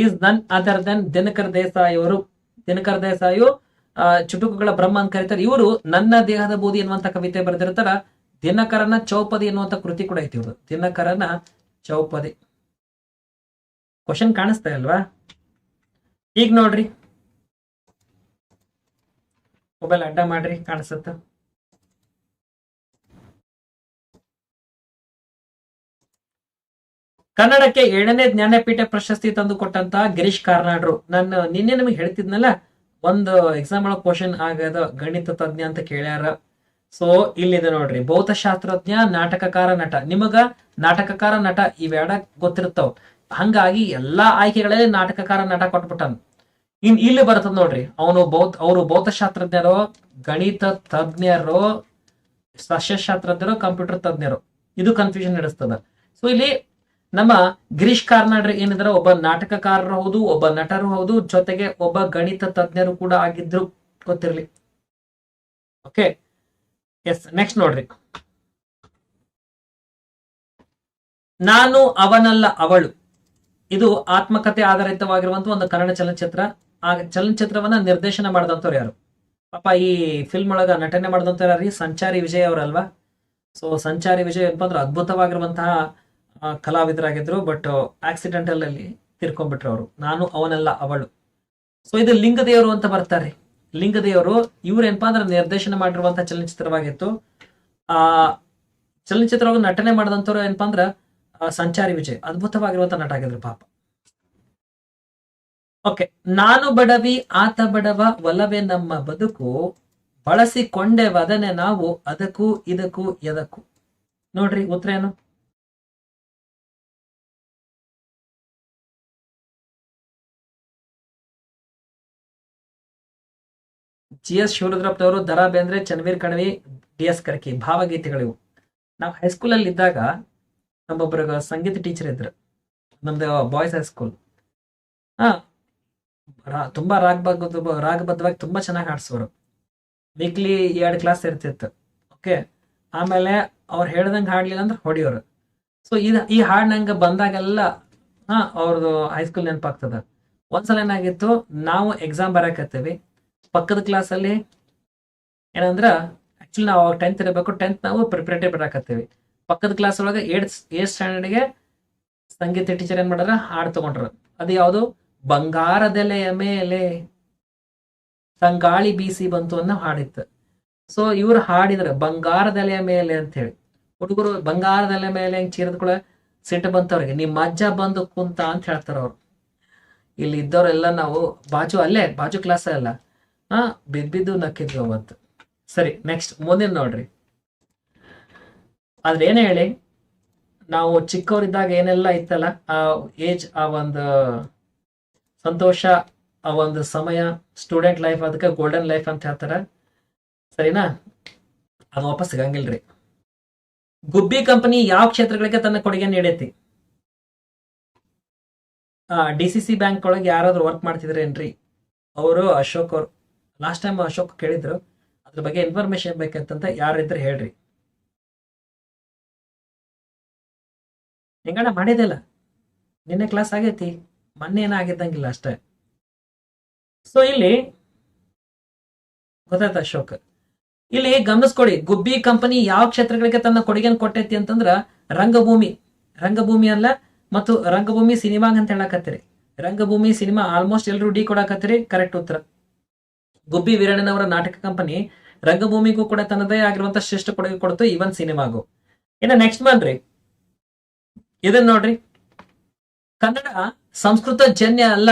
ಈಸ್ ನನ್ ಅದರ್ ದನ್ ದಿನಕರ್ ದೇಸಾಯಿ ಅವರು. ದಿನಕರ್ ದೇಸಾಯು ಚುಟುಕುಗಳ ಬ್ರಹ್ಮ ಅಂತ ಕರೀತಾರೆ. ಇವರು ನನ್ನ ದೇಹದ ಬೂದಿ ಎನ್ನುವಂತ ಕವಿತೆ ಬರೆದಿರ್ತಾರ ದಿನಕರನ ಚೌಪದಿ ಎನ್ನುವಂತ ಕೃತಿ ಕೂಡ ಐತಿ ಇವರು ದಿನಕರನ ಚೌಪದಿ. ಕ್ವಶನ್ ಕಾಣಿಸ್ತಾ ಇಲ್ವಾ? ಈಗ ನೋಡ್ರಿ. ಮೊಬೈಲ್ ಅಡ್ಡ ಮಾಡ್ರಿ, ಕಾಣಿಸುತ್ತ? ಕನ್ನಡಕ್ಕೆ ಏಳನೇ ಜ್ಞಾನಪೀಠ ಪ್ರಶಸ್ತಿ ತಂದು ಕೊಟ್ಟಂತಹ ಗಿರೀಶ್ ಕಾರ್ನಾಡ್ರು. ನಾನು ನಿನ್ನೆ ನಿಮಗೆ ಹೇಳ್ತಿದ್ನಲ್ಲ, ಒಂದು ಎಕ್ಸಾಮ್ ಒಳಗೆ ಕ್ವಶನ್ ಆಗದ ಗಣಿತ ತಜ್ಞ ಅಂತ ಕೇಳ್ಯಾರ. ಸೊ ಇಲ್ಲಿದೆ ನೋಡ್ರಿ. ಭೌತಶಾಸ್ತ್ರಜ್ಞ, ನಾಟಕಕಾರ ನಟ. ನಿಮಗ ನಾಟಕಕಾರ ನಟ ಇವೆರಡ ಗೊತ್ತಿರ್ತಾವ. ಹಂಗಾಗಿ ಎಲ್ಲಾ ಆಯ್ಕೆಗಳಲ್ಲಿ ನಾಟಕಕಾರ ನಟ ಕೊಟ್ಬಿಟ್ಟಾನ. ಇನ್ ಇಲ್ಲಿ ಬರ್ತದ ನೋಡ್ರಿ. ಅವನು ಬೌದ್ಧ ಅವರು ಭೌತಶಾಸ್ತ್ರಜ್ಞರು, ಗಣಿತ ತಜ್ಞರು, ಸಸ್ಯಶಾಸ್ತ್ರಜ್ಞರು, ಕಂಪ್ಯೂಟರ್ ತಜ್ಞರು. ಇದು ಕನ್ಫ್ಯೂಷನ್ ನಡೆಸ್ತದ. ಸೊ ಇಲ್ಲಿ ನಮ್ಮ ಗಿರೀಶ್ ಕಾರ್ನಾಡ್ರಿ ಏನಿದ್ರೆ ಒಬ್ಬ ನಾಟಕಕಾರರು ಹೌದು, ಒಬ್ಬ ನಟರು ಹೌದು, ಜೊತೆಗೆ ಒಬ್ಬ ಗಣಿತ ತಜ್ಞರು ಕೂಡ ಆಗಿದ್ರು ಗೊತ್ತಿರ್ಲಿ. ಓಕೆ ಎಸ್ ನೆಕ್ಸ್ಟ್ ನೋಡ್ರಿ. ನಾನು ಅವನಲ್ಲ ಅವಳು. ಇದು ಆತ್ಮಕತೆ ಆಧಾರಿತವಾಗಿರುವಂತ ಒಂದು ಕನ್ನಡ ಚಲನಚಿತ್ರ. ಆ ಚಲನಚಿತ್ರವನ್ನ ನಿರ್ದೇಶನ ಮಾಡಿದಂಥವ್ರು ಯಾರು? ಪಾಪ ಈ ಫಿಲ್ಮ್ ಒಳಗ ನಟನೆ ಮಾಡಿದಂಥವ್ರು ಯಾರು? ಸಂಚಾರಿ ವಿಜಯ್ ಅವರಲ್ವಾ? ಸೊ ಸಂಚಾರಿ ವಿಜಯ್ ಏನಪ್ಪ ಅಂದ್ರೆ ಅದ್ಭುತವಾಗಿರುವಂತಹ ಕಲಾವಿದರಾಗಿದ್ರು ಬಟ್ ಆಕ್ಸಿಡೆಂಟಲ್ ಅಲ್ಲಿ ತಿರ್ಕೊಂಡ್ಬಿಟ್ರು ಅವರು ನಾನು, ಅವನಲ್ಲ, ಅವಳು. ಸೊ ಇದು ಲಿಂಗದೇವರು ಅಂತ ಬರ್ತಾರೆ. ಲಿಂಗದೇವರು, ಇವ್ರು ಏನಪ್ಪಾ ಅಂದ್ರೆ ನಿರ್ದೇಶನ ಮಾಡಿರುವಂತಹ ಚಲನಚಿತ್ರವಾಗಿತ್ತು. ಆ, ಚಲನಚಿತ್ರವಾಗಿ ನಟನೆ ಮಾಡಿದಂಥವ್ರು ಏನಪ್ಪಾ ಅಂದ್ರ ಸಂಚಾರಿ ವಿಜಯ್. ಅದ್ಭುತವಾಗಿರುವಂತ ನಟ ಆಗಿದ್ರು ಪಾಪ. ಓಕೆ ನಾನು ಬಡವಿ, ಆತ ಬಡವ, ಒಲವೇ ನಮ್ಮ ಬದುಕು, ಬಳಸಿಕೊಂಡೆ ವದನೆ ನಾವು, ಅದಕ್ಕೂ ಇದಕ್ಕೂ ಎದಕ್ಕೂ. ನೋಡ್ರಿ, ಉತ್ತರ ಏನು? ಜಿ ಎಸ್ ಶಿವರುದ್ರಪ್ಪನವರು ದರಾ ಬೇಂದ್ರೆ ಚನ್ವೀರ್ ಕಣವಿ, ಡಿ ಎಸ್ ಕರ್ಕಿ, ಭಾವಗೀತೆಗಳಿವು. ನಾವು ಹೈಸ್ಕೂಲಲ್ಲಿ ಇದ್ದಾಗ ನಮ್ಮೊಬ್ಬರ ಸಂಗೀತ ಟೀಚರ್ ಇದ್ರು. ನಮ್ದು ಬಾಯ್ಸ್ ಹೈಸ್ಕೂಲ್ ಹಾ ತುಂಬಾ ರಾಗಬದ್ಧ, ರಾಗಬದ್ಧವಾಗಿ ತುಂಬಾ ಚೆನ್ನಾಗಿ ಹಾಡ್ಸೋರು. ವೀಕ್ಲಿ ಎರಡು ಕ್ಲಾಸ್ ಇರ್ತಿತ್ತು. ಓಕೆ ಆಮೇಲೆ ಅವ್ರು ಹೇಳ್ದಂಗೆ ಹಾಡ್ಲಿಲ್ಲ ಅಂದ್ರೆ ಹೊಡಿಯೋರು. ಸೊ ಇದು, ಈ ಹಾಡ್ ನಂಗೆ ಬಂದಾಗೆಲ್ಲ, ಹಾ ಅವ್ರದ್ದು ಹೈಸ್ಕೂಲ್ ನೆನಪಾಗ್ತದ. ಒಂದ್ಸಲ ಏನಾಗಿತ್ತು ನಾವು ಎಕ್ಸಾಮ್ ಬರಕತ್ತೀವಿ. ಪಕ್ಕದ ಕ್ಲಾಸಲ್ಲಿ ಏನಂದ್ರ ಆಕ್ಚುಲಿ ನಾವು ಅವಾಗ ಟೆಂತ್ ಇರಬೇಕು ಟೆಂತ್ ನಾವು ಪ್ರಿಪರೇಟರಿ ಬರಾಕತ್ತೀವಿ ಪಕ್ಕದ ಕ್ಲಾಸ್ ಒಳಗೆ ಏಟ್ ಏಟ್ ಸ್ಟ್ಯಾಂಡರ್ಡ್ಗೆ ಸಂಗೀತ ಟೀಚರ್ ಏನ್ ಮಾಡ್ಯಾರ? ಹಾಡು ತಗೊಂಡ್ರು. ಅದು ಯಾವುದು? ಬಂಗಾರದೆಲೆಯ ಮೇಲೆ ತಂಗಾಳಿ ಬೀಸಿ ಬಂತು ಅನ್ನೋ ಹಾಡಿತ್ತು ಸೊ ಇವ್ರು ಹಾಡಿದ್ರು ಬಂಗಾರದೆಲೆಯ ಮೇಲೆ ಅಂತ ಹೇಳಿ ಹುಡುಗರು, ಬಂಗಾರದೆಲೆ ಮೇಲೆ ಹೆಂಗ್ ಚೀರದ ಕೂಡ ಸಿಟ್ಟು ಬಂತವ್ರಿಗೆ ನಿಮ್ಮ ಅಜ್ಜ ಬಂದು ಕುಂತ ಅಂತ ಹೇಳ್ತಾರ ಅವ್ರು. ಇಲ್ಲಿ ಇದ್ದವರೆಲ್ಲ ನಾವು, ಬಾಜು ಅಲ್ಲೇ, ಬಾಜು ಕ್ಲಾಸ್ ಅಲ್ಲ. ಹಾ ಬಿದ್ದಿದ್ದು ನಕ್ಕಿದ್ವಿ ಅವತ್ತು. ಸರಿ ನೆಕ್ಸ್ಟ್ ಮುಂದಿನ ನೋಡ್ರಿ. ಆದ್ರೆ ಏನೇ ಹೇಳಿ, ನಾವು ಚಿಕ್ಕವರಿದ್ದಾಗ ಏನೆಲ್ಲ ಇತ್ತಲ್ಲ, ಆ ಏಜ್ ಆ ಒಂದು ಸಂತೋಷ, ಆ ಒಂದು ಸಮಯ ಸ್ಟೂಡೆಂಟ್ ಲೈಫ್ ಅದಕ್ಕೆ ಗೋಲ್ಡನ್ ಲೈಫ್ ಅಂತ ಹೇಳ್ತಾರ. ಸರಿನಾ? ಅದು ವಾಪಸ್ ಸಿಗಂಗಿಲ್ರಿ. ಗುಬ್ಬಿ ಕಂಪನಿ ಯಾವ ಕ್ಷೇತ್ರಗಳಿಗೆ ತನ್ನ ಕೊಡುಗೆ ನೀಡೈತಿ? ಡಿ ಸಿ ಸಿ ಬ್ಯಾಂಕ್ ಒಳಗೆ ಯಾರಾದ್ರೂ ವರ್ಕ್ ಮಾಡ್ತಿದ್ರೇನ್ರಿ? ಅವರು, ಅಶೋಕ್ ಅವ್ರು. ಲಾಸ್ಟ್ ಟೈಮ್ ಅಶೋಕ್ ಕೇಳಿದ್ರು, ಅದ್ರ ಬಗ್ಗೆ ಇನ್ಫಾರ್ಮೇಶನ್ ಬೇಕಂತಂತ ಯಾರಿದ್ರೆ ಹೇಳ್ರಿ. ಹೆಂಗಣ್ಣ ಮಾಡಿದೆಲ್ಲ ನಿನ್ನೆ ಕ್ಲಾಸ್ ಆಗೈತಿ, ಮೊನ್ನೆ ಏನಾಗಿದ್ದಂಗಿಲ್ಲ ಅಷ್ಟೇ. ಸೊ ಇಲ್ಲಿ ಗೊತ್ತಾಯ್ತ ಅಶೋಕ್ ಇಲ್ಲಿ ಗಮನಿಸ್ಕೊಡಿ, ಗುಬ್ಬಿ ಕಂಪನಿ ಯಾವ ಕ್ಷೇತ್ರಗಳಿಗೆ ತನ್ನ ಕೊಡುಗೆಯನ್ನು ಕೊಟ್ಟೈತಿ ಅಂತಂದ್ರ ರಂಗಭೂಮಿ. ರಂಗಭೂಮಿ ಅಲ್ಲ, ಮತ್ತು ರಂಗಭೂಮಿ ಸಿನಿಮಾಗ ಅಂತ ಹೇಳಕತ್ತೀರಿ. ರಂಗಭೂಮಿ ಸಿನಿಮಾ ಆಲ್ಮೋಸ್ಟ್ ಎಲ್ರು ಡಿ ಕೊಡಕತ್ತೀರಿ ಕರೆಕ್ಟ್ ಉತ್ತರ. ಗುಬ್ಬಿ ವೀರಣ್ಣನವರ ನಾಟಕ ಕಂಪನಿ ರಂಗಭೂಮಿಗೂ ಕೂಡ ತನ್ನದೇ ಆಗಿರುವಂತಹ ಶ್ರೇಷ್ಠ ಕೊಡುಗೆ ಕೊಡ್ತು ಇವನ್ ಸಿನಿಮಾಗೂ. ಇನ್ನು ನೆಕ್ಸ್ಟ್ ಬನ್ರಿ ಇದನ್ನ ನೋಡ್ರಿ. ಕನ್ನಡ ಸಂಸ್ಕೃತ ಜನ್ಯ ಅಲ್ಲ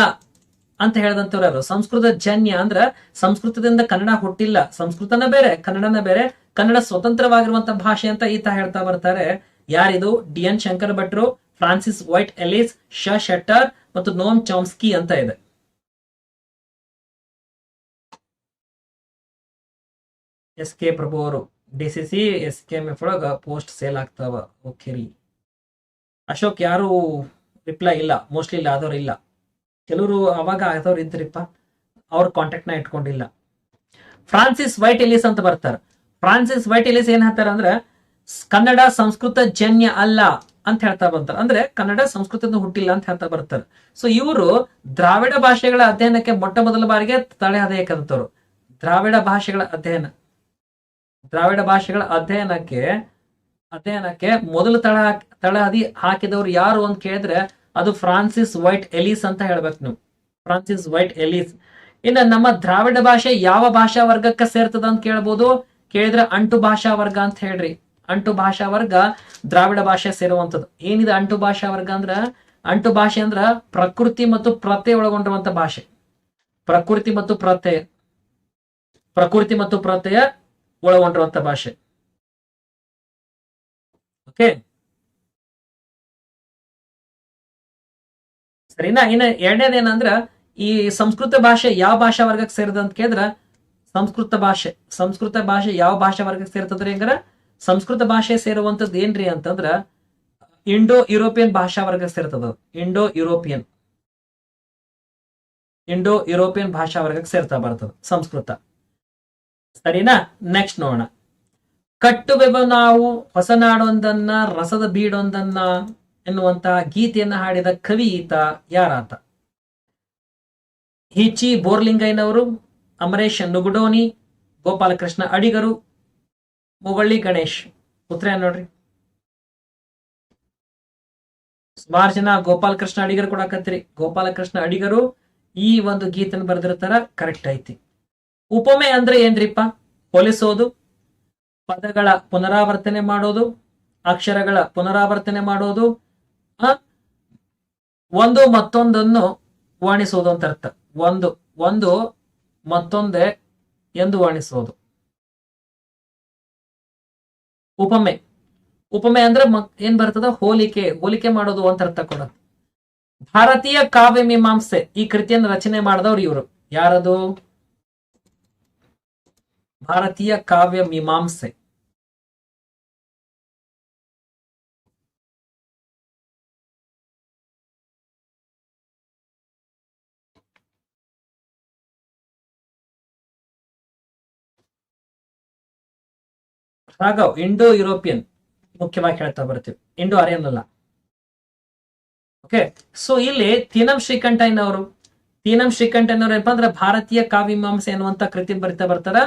ಅಂತ ಹೇಳ್ದಂತವ್ರು ಸಂಸ್ಕೃತ ಜನ್ಯ ಅಂದ್ರ ಸಂಸ್ಕೃತದಿಂದ ಕನ್ನಡ ಹುಟ್ಟಿಲ್ಲ. ಸಂಸ್ಕೃತನ ಬೇರೆ, ಕನ್ನಡನ ಬೇರೆ, ಕನ್ನಡ ಸ್ವತಂತ್ರವಾಗಿರುವಂತ ಭಾಷೆ ಅಂತ ಈತ ಹೇಳ್ತಾ ಬರ್ತಾರೆ. ಯಾರಿದು? ಡಿ ಎನ್ ಶಂಕರ್ ಭಟ್ರು, ಫ್ರಾನ್ಸಿಸ್ ವೈಟ್ ಎಲಿಸ್, ಶ ಶೆಟ್ಟರ್ ಮತ್ತು ನೋಮ್ ಚಾಮ್ಸ್ಕಿ ಅಂತ ಇದೆ. ಎಸ್ ಕೆ ಪ್ರಭು ಅವರು D C C S K M F ಒಳಗ ಪೋಸ್ಟ್ ಸೇಲ್ ಆಗ್ತಾವ. ಓಕೆ ರೀ. ಅಶೋಕ್ ಯಾರು ರಿಪ್ಲೈ ಇಲ್ಲ. ಮೋಸ್ಟ್ಲಿ ಇಲ್ಲ, ಆದವ್ರು ಇಲ್ಲ. ಕೆಲವರು ಅವಾಗ ಆದವ್ರು ಇದ್ರಿಪ್ಪ. ಅವ್ರ ನ ಇಟ್ಕೊಂಡಿಲ್ಲ. ಫ್ರಾನ್ಸಿಸ್ ವೈಟ್ ಎಲಿಸ್ ಅಂತ ಬರ್ತಾರ. ಫ್ರಾನ್ಸಿಸ್ ವೈಟ್ ಎಲಿಸ್ ಏನ್ ಹೇಳ್ತಾರ ಅಂದ್ರೆ, ಕನ್ನಡ ಸಂಸ್ಕೃತ ಜನ್ಯ ಅಲ್ಲ ಅಂತ ಹೇಳ್ತಾ ಬರ್ತಾರೆ ಅಂದ್ರೆ ಕನ್ನಡ ಸಂಸ್ಕೃತದ್ದು ಹುಟ್ಟಿಲ್ಲ ಅಂತ ಹೇಳ್ತಾ ಬರ್ತಾರೆ. ಸೊ ಇವರು ದ್ರಾವಿಡ ಭಾಷೆಗಳ ಅಧ್ಯಯನಕ್ಕೆ ಮೊಟ್ಟ ಮೊದಲ ಬಾರಿಗೆ ತಡೆ ಆದಾಯಕ್ಕಂತವ್ರು ದ್ರಾವಿಡ ಭಾಷೆಗಳ ಅಧ್ಯಯನ. ದ್ರಾವಿಡ ಭಾಷೆಗಳ ಅಧ್ಯಯನಕ್ಕೆ ಅಧ್ಯಯನಕ್ಕೆ ಮೊದಲು ತಳ ತಳಹದಿ ತಳ ಹದಿ ಹಾಕಿದವರು ಯಾರು ಅಂತ ಕೇಳಿದ್ರೆ ಅದು ಫ್ರಾನ್ಸಿಸ್ ವೈಟ್ ಎಲೀಸ್ ಅಂತ ಹೇಳ್ಬೇಕು ನೀವು. Francis Whyte Ellis. ಇನ್ನು ನಮ್ಮ ದ್ರಾವಿಡ ಭಾಷೆ ಯಾವ ಭಾಷಾ ವರ್ಗಕ್ಕೆ ಸೇರ್ತದ ಅಂತ ಕೇಳ್ಬೋದು? ಕೇಳಿದ್ರೆ ಅಂಟು ಭಾಷಾ ವರ್ಗ ಅಂತ ಹೇಳ್ರಿ. ಅಂಟು ಭಾಷಾ ವರ್ಗ ದ್ರಾವಿಡ ಭಾಷೆ ಸೇರುವಂಥದ್ದು. ಏನಿದೆ ಅಂಟು ಭಾಷಾ ವರ್ಗ ಅಂದ್ರ? ಅಂಟು ಭಾಷೆ ಅಂದ್ರ ಪ್ರಕೃತಿ ಮತ್ತು ಪ್ರತ್ಯಯ ಒಳಗೊಂಡಿರುವಂತ ಭಾಷೆ. ಪ್ರಕೃತಿ ಮತ್ತು ಪ್ರತ್ಯಯ. ಪ್ರಕೃತಿ ಮತ್ತು ಪ್ರತ್ಯಯ ಒಳಗೊಂಡಿರುವಂತ ಭಾಷೆ. ಓಕೆ ಸರಿನಾ ಇನ್ನು ಎರಡನೇದೇನಂದ್ರ ಈ ಸಂಸ್ಕೃತ ಭಾಷೆ ಯಾವ ಭಾಷಾ ವರ್ಗಕ್ಕೆ ಸೇರಿದ ಅಂತ ಕೇಳಿದ್ರ, ಸಂಸ್ಕೃತ ಭಾಷೆ. ಸಂಸ್ಕೃತ ಭಾಷೆ ಯಾವ ಭಾಷಾ ವರ್ಗಕ್ಕೆ ಸೇರ್ತದ್ರಿ ಹಂಗಾರ? ಸಂಸ್ಕೃತ ಭಾಷೆ ಸೇರುವಂತದ್ದು ಏನ್ರಿ ಅಂತಂದ್ರ, ಇಂಡೋ ಯುರೋಪಿಯನ್ ಭಾಷಾ ವರ್ಗಕ್ಕೆ ಸೇರ್ತದ. Indo European. ಇಂಡೋ ಯುರೋಪಿಯನ್ ಭಾಷಾ ವರ್ಗಕ್ಕೆ ಸೇರ್ತಾ ಬರ್ತದ ಸಂಸ್ಕೃತ. ಸರಿನಾ? ನೆಕ್ಸ್ಟ್ ನೋಡೋಣ. ಕಟ್ಟುವೆವ ನಾವು ಹೊಸನಾಡೊಂದನ್ನ, ರಸದ ಬೀಡೊಂದನ್ನ ಎನ್ನುವಂತಹ ಗೀತೆಯನ್ನ ಹಾಡಿದ ಕವಿ ಈತ ಯಾರಾತ ಹಿಚಿ ಬೋರ್ಲಿಂಗಯ್ಯನವರು, ಅಮರೇಶ್ ನುಗುಡೋನಿ, ಗೋಪಾಲಕೃಷ್ಣ ಅಡಿಗರು ಮುಗಳ್ಳಿ ಗಣೇಶ್. ಉತ್ತರ ನೋಡ್ರಿ? ಸುಮಾರು ಜನ ಗೋಪಾಲಕೃಷ್ಣ ಅಡಿಗರು ಕೊಡಾಕತ್ರಿ ಗೋಪಾಲಕೃಷ್ಣ ಅಡಿಗರು ಈ ಒಂದು ಗೀತನ ಬರೆದಿರ್ತಾರ ಕರೆಕ್ಟ್ ಐತಿ. ಉಪಮೆ ಅಂದ್ರೆ ಏನ್ರಿಪ್ಪ? ಹೊಲಿಸೋದು, ಪದಗಳ ಪುನರಾವರ್ತನೆ ಮಾಡೋದು, ಅಕ್ಷರಗಳ ಪುನರಾವರ್ತನೆ ಮಾಡೋದು ಒಂದು ಮತ್ತೊಂದನ್ನು ವರ್ಣಿಸೋದು ಅಂತ ಅರ್ಥ. ಒಂದು ಒಂದು ಮತ್ತೊಂದೇ ಎಂದು ವರ್ಣಿಸೋದು. ಉಪಮೆ. ಉಪಮೆ ಅಂದ್ರೆ ಏನ್ ಬರ್ತದ? ಹೋಲಿಕೆ ಹೋಲಿಕೆ ಮಾಡೋದು ಅಂತ ಅರ್ಥ ಕೊಡ ಭಾರತೀಯ ಕಾವ್ಯ ಮೀಮಾಂಸೆ ಈ ಕೃತಿಯನ್ನು ರಚನೆ ಮಾಡಿದವ್ರು ಇವರು. ಯಾರದು? ಭಾರತೀಯ ಕಾವ್ಯ ಮೀಮಾಂಸೆ. ರಾಘವ್ ಇಂಡೋ ಯುರೋಪಿಯನ್ ಮುಖ್ಯವಾಗಿ ಹೇಳ್ತಾ ಬರ್ತೀವಿ ಇಂಡೋ ಆರ್ಯನ್ ಅಲ್ಲ. ಓಕೆ ಸೊ ಇಲ್ಲಿ ತೀನಂ ಶ್ರೀಕಂಠಯ್ಯನವರು ತೀನಂ ಶ್ರೀಕಂಠಯ್ಯನವರು ಏನಪ್ಪಾ ಅಂದ್ರೆ ಭಾರತೀಯ ಕಾವ್ಯಮೀಮಾಂಸೆ ಅನ್ನುವಂತ ಕೃತಿ ಬರಿತಾ ಬರ್ತಾರ.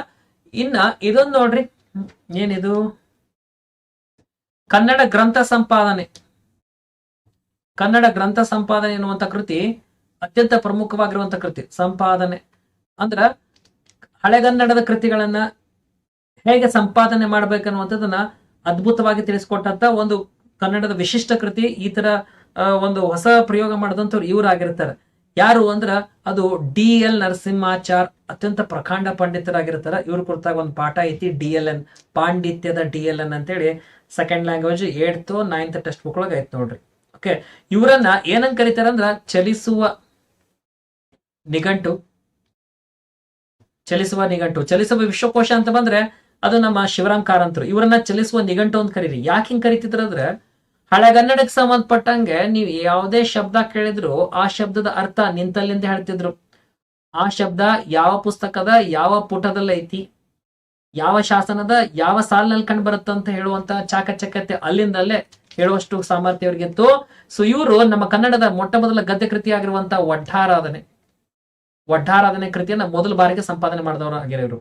ಇನ್ನ ಇದೊಂದು ನೋಡ್ರಿ. ಏನಿದು? ಕನ್ನಡ ಗ್ರಂಥ ಸಂಪಾದನೆ. ಕನ್ನಡ ಗ್ರಂಥ ಸಂಪಾದನೆ ಎನ್ನುವಂತ ಕೃತಿ ಅತ್ಯಂತ ಪ್ರಮುಖವಾಗಿರುವಂತ ಕೃತಿ, ಸಂಪಾದನೆ. ಅಂದ್ರ ಹಳೆಗನ್ನಡದ ಕೃತಿಗಳನ್ನ ಹೇಗೆ ಸಂಪಾದನೆ ಮಾಡ್ಬೇಕನ್ನುವಂಥದ್ದನ್ನ ಅದ್ಭುತವಾಗಿ ತಿಳಿಸ್ಕೊಟ್ಟಂತ ಒಂದು ಕನ್ನಡದ ವಿಶಿಷ್ಟ ಕೃತಿ ಈ ತರ ಒಂದು ಹೊಸ ಪ್ರಯೋಗ ಮಾಡಿದಂಥವ್ರು ಇವ್ರು ಆಗಿರ್ತಾರೆ ಯಾರು ಅಂದ್ರ ಅದು ಡಿ ಎಲ್ ನರಸಿಂಹಾಚಾರ್ ಅತ್ಯಂತ ಪ್ರಕಾಂಡ ಪಂಡಿತರಾಗಿರ್ತಾರ. ಇವ್ರ ಕುರಿತಾಗ ಒಂದು ಪಾಠ ಐತಿ ಡಿ ಎಲ್ ಎನ್. ಪಾಂಡಿತ್ಯದ ಡಿ ಎಲ್ ಎನ್ ಅಂತೇಳಿ second language eighth ninth textbook ಒಳಗೆ ಐತ್ ನೋಡ್ರಿ. ಓಕೆ ಇವರನ್ನ ಏನಂತ ಕರೀತಾರಂದ್ರ ಚಲಿಸುವ ನಿಘಂಟು ಚಲಿಸುವ ನಿಘಂಟು, ಚಲಿಸುವ ವಿಶ್ವಕೋಶ ಅಂತ ಬಂದ್ರೆ ಅದು ನಮ್ಮ ಶಿವರಾಮ್ ಕಾರಂತರು ಇವರನ್ನ ಚಲಿಸುವ ನಿಘಂಟು ಅಂತ ಕರೀರಿ. ಯಾಕೆ ಹಿಂಗ್ ಕರಿತಿದ್ರ ಅಂದ್ರೆ ಹಳೆಗನ್ನಡಕ್ಕೆ ಸಂಬಂಧಪಟ್ಟಂಗೆ ನೀವು ಯಾವುದೇ ಶಬ್ದ ಕೇಳಿದ್ರು ಆ ಶಬ್ದದ ಅರ್ಥ ನಿಂತಲ್ಲಿಂದ ಹೇಳ್ತಿದ್ರು. ಆ ಶಬ್ದ ಯಾವ ಪುಸ್ತಕದ, ಯಾವ ಪುಟದಲ್ಲಿ ಐತಿ ಯಾವ ಶಾಸನದ, ಯಾವ ಸಾಲಿನಲ್ಲಿ ಕಂಡು ಬರುತ್ತೆ ಅಂತ ಹೇಳುವಂತ ಚಾಕಚಕ್ಯತೆ ಅಲ್ಲಿಂದಲ್ಲೇ ಹೇಳುವಷ್ಟು ಸಾಮರ್ಥ್ಯ ಅವ್ರಿಗಿತ್ತು. ಸೊ ಇವರು ನಮ್ಮ ಕನ್ನಡದ ಮೊಟ್ಟ ಮೊದಲ ಗದ್ಯ ಕೃತಿ ಆಗಿರುವಂತ ಒಡ್ಡಾರಾಧನೆ ಒಡ್ಡಾರಾಧನೆ ಕೃತಿಯನ್ನ ಮೊದಲ ಬಾರಿಗೆ ಸಂಪಾದನೆ ಮಾಡಿದವರು ಆಗಿರೋರು.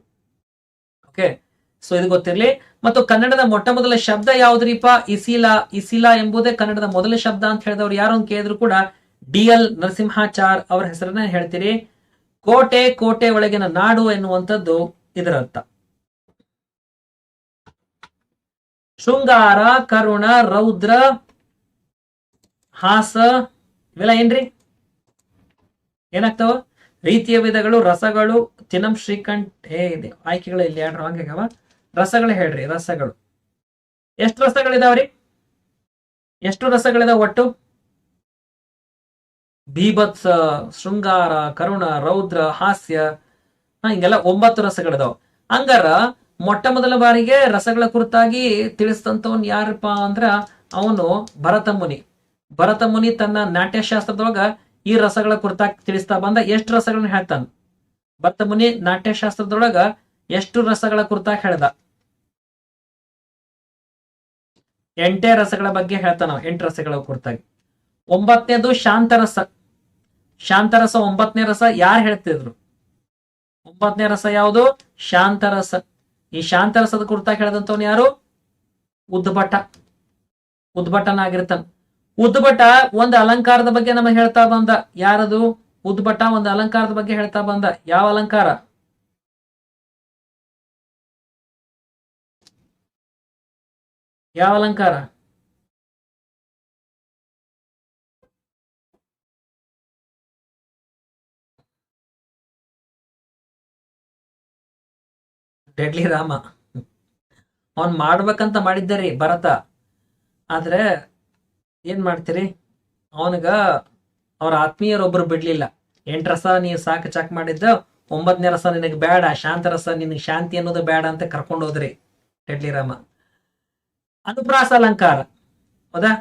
ಓಕೆ ಸೊ ಇದು ಗೊತ್ತಿರಲಿ. ಮತ್ತು ಕನ್ನಡದ ಮೊಟ್ಟ ಮೊದಲ ಶಬ್ದ ಯಾವ್ದ್ರಿಪ ಇಸಿಲಾ ಇಸಿಲಾ ಎಂಬುದೇ ಕನ್ನಡದ ಮೊದಲ ಶಬ್ದ ಅಂತ ಹೇಳಿದವರು ಯಾರು ಅಂತ ಕೇಳಿದ್ರು ಕೂಡ ಡಿ ಎಲ್ ನರಸಿಂಹಾಚಾರ್ ಅವರ ಹೆಸರನ್ನ ಹೇಳ್ತೀರಿ. ಕೋಟೆ ಕೋಟೆ ಒಳಗಿನ ನಾಡು ಎನ್ನುವಂಥದ್ದು ಇದರ ಅರ್ಥ ಶೃಂಗಾರ, ಕರುಣ, ರೌದ್ರ, ಹಾಸ, ಇವೆಲ್ಲ ಏನ್ರಿ? ಏನಾಗ್ತಾವ? ರೀತಿಯ ವಿಧಗಳು, ರಸಗಳು, ತಿನಂ ಶ್ರೀಕಂಠ ಹೇ ಇದೆ. ಆಯ್ಕೆಗಳು ಇಲ್ಲಿ ಎರಡು ರಾಂಗ್ ರಸಗಳು ಹೇಳ್ರಿ, ರಸಗಳು. ಎಷ್ಟು ರಸಗಳಿದಾವ್ರಿ? ಎಷ್ಟು ರಸಗಳಿದಾವ ಒಟ್ಟು? ಬೀಭತ್ಸ ಶೃಂಗಾರ, ಕರುಣ, ರೌದ್ರ, ಹಾಸ್ಯ ಹಿಂಗೆಲ್ಲ ಒಂಬತ್ತು ರಸಗಳಿದಾವ. ಹಂಗಾರ ಮೊಟ್ಟ ಮೊದಲ ಬಾರಿಗೆ ರಸಗಳ ಕುರಿತಾಗಿ ತಿಳಿಸಿದಂತವನ್ ಯಾರಪ್ಪ ಅಂದ್ರ ಅವನು ಭರತ ಮುನಿ ಭರತ ಮುನಿ ತನ್ನ ನಾಟ್ಯಶಾಸ್ತ್ರದೊಳಗ ಈ ರಸಗಳ ಕುರಿತಾಗಿ ತಿಳಿಸ್ತಾ ಬಂದ ಎಷ್ಟು ರಸಗಳನ್ನ ಹೇಳ್ತಾನ? ಭರತ ಮುನಿ ನಾಟ್ಯಶಾಸ್ತ್ರದೊಳಗ ಎಷ್ಟು ರಸಗಳ ಕುರಿತಾಗಿ ಹೇಳ್ದ? ಎಂಟೇ ರಸಗಳ ಬಗ್ಗೆ ಹೇಳ್ತಾನ ಎಂಟು ರಸಗಳ ಕುರಿತಾಗಿ ಒಂಬತ್ತನೇದು ಶಾಂತರಸ. ಶಾಂತರಸ ಒಂಬತ್ತನೇ ರಸ ಯಾರು ಹೇಳ್ತಿದ್ರು? ಒಂಬತ್ತನೇ ರಸ ಯಾವುದು? ಶಾಂತರಸ. ಈ ಶಾಂತರಸದ ಕುರಿತಾಗಿ ಹೇಳಿದಂತವನು ಯಾರು? ಉದ್ಭಟ. ಉದ್ಭಟನಾಗಿರ್ತಾನ. ಉದ್ಭಟ ಒಂದು ಅಲಂಕಾರದ ಬಗ್ಗೆ ನಮಗೆ ಹೇಳ್ತಾ ಬಂದ. ಯಾರದು? ಉದ್ಭಟ ಒಂದು ಅಲಂಕಾರದ ಬಗ್ಗೆ ಹೇಳ್ತಾ ಬಂದ. ಯಾವ ಅಲಂಕಾರ? ಯಾವ ಅಲಂಕಾರ? ಡೆಡ್ಲಿ ರಾಮ. ಅವನ್ ಮಾಡ್ಬೇಕಂತ ಮಾಡಿದ್ದರಿ ಭರತ. ಆದ್ರೆ ಏನ್ ಮಾಡ್ತೀರಿ? ಅವನಿಗ ಅವ್ರ ಆತ್ಮೀಯರೊಬ್ರು ಬಿಡ್ಲಿಲ್ಲ. ಎಂಟ್ ರಸ ನೀವು ಸಾಕು ಚಾಕ್ ಮಾಡಿದ್ದ ಒಂಬತ್ತನೇ ರಸ ನಿನಗೆ ಬೇಡ ಶಾಂತ ರಸ ನಿನಗೆ ಶಾಂತಿ ಅನ್ನೋದು ಬೇಡ ಅಂತ ಕರ್ಕೊಂಡು ಹೋದ್ರಿ. ಡೆಡ್ಲಿ ರಾಮ. ಅನುಪ್ರಾಸ ಅಲಂಕಾರ ಹೌದಾ?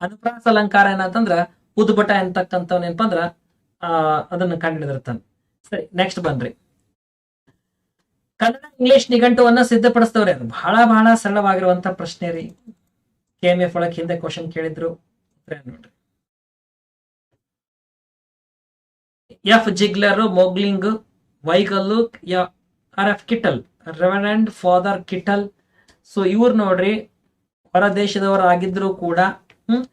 ಅನುಪ್ರಾಸ ಅಲಂಕಾರ ಏನಂತಂದ್ರ ಉದ್ಭಟ ಅಂತಕ್ಕಂಥವ್ ಏನಪ್ಪ ಅಂದ್ರ ಆ, ಅದನ್ನ ಕಂಡಿಡಿದಿರ್ತಾನೆ. ಸರಿ ನೆಕ್ಸ್ಟ್ ಬನ್ರಿ ಕನ್ನಡ, ಇಂಗ್ಲಿಷ್ ನಿಘಂಟುವನ್ನ ಸಿದ್ಧಪಡಿಸ್ತವ್ರಿ ಅದು ಬಹಳ ಬಹಳ ಸರಳವಾಗಿರುವಂತ ಪ್ರಶ್ನೆ ರೀ. ಕೆ ಎಂ ಎಫ್ ಒಳಗೆ ಹಿಂದೆ ಕ್ವಶನ್ ಕೇಳಿದ್ರು ನೋಡ್ರಿ? F Ziegler, Moegling, Weigle R, F, Kittel. Reverend father Kittel so ಇವ್ರು ನೋಡ್ರಿ ಹೊರ ದೇಶದವರು ಕೂಡ, ಹ್ಮ್,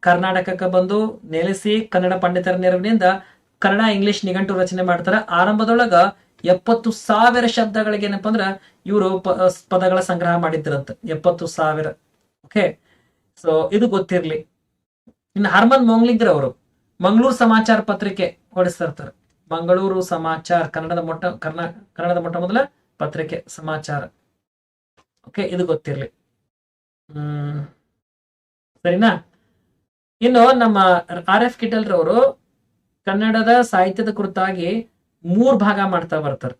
ಕರ್ನಾಟಕಕ್ಕೆ ಬಂದು ನೆಲೆಸಿ ಕನ್ನಡ ಪಂಡಿತರ ನೆರವಿನಿಂದ ಕನ್ನಡ, ಇಂಗ್ಲಿಷ್ ನಿಘಂಟು ರಚನೆ ಮಾಡ್ತಾರ. ಆರಂಭದೊಳಗ ಎಪ್ಪತ್ತು ಸಾವಿರ ಶಬ್ದಗಳಿಗೆ ಏನಪ್ಪ ಅಂದ್ರ ಇವರು ಪದಗಳ ಸಂಗ್ರಹ ಮಾಡಿದ್ರಂತ. ಎಪ್ಪತ್ತು ಸಾವಿರ. ಓಕೆ ಸೊ ಇದು ಗೊತ್ತಿರ್ಲಿ. ಇನ್ನು ಹರ್ಮನ್ ಮೋಂಗ್ಲಿಂಗ್ರ ಅವರು. ಮಂಗಳೂರು ಸಮಾಚಾರ ಪತ್ರಿಕೆ ಹೊಡಿಸ್ತಾ ಇರ್ತಾರೆ ಮಂಗಳೂರು ಸಮಾಚಾರ, ಕನ್ನಡದ ಮೊಟ್ಟ, ಕರ್ನಾ, ಕನ್ನಡದ ಮೊಟ್ಟ ಮೊದಲ ಪತ್ರಿಕೆ ಸಮಾಚಾರ. ಓಕೆ ಇದು ಗೊತ್ತಿರ್ಲಿ. ಸರಿನಾ? ಇನ್ನು ನಮ್ಮ ಆರ್ ಎಫ್ ಕಿಟಲ್ರವರು ಕನ್ನಡದ ಸಾಹಿತ್ಯದ ಕುರಿತಾಗಿ ಮೂರ್ ಭಾಗ ಮಾಡ್ತಾ ಬರ್ತಾರೆ.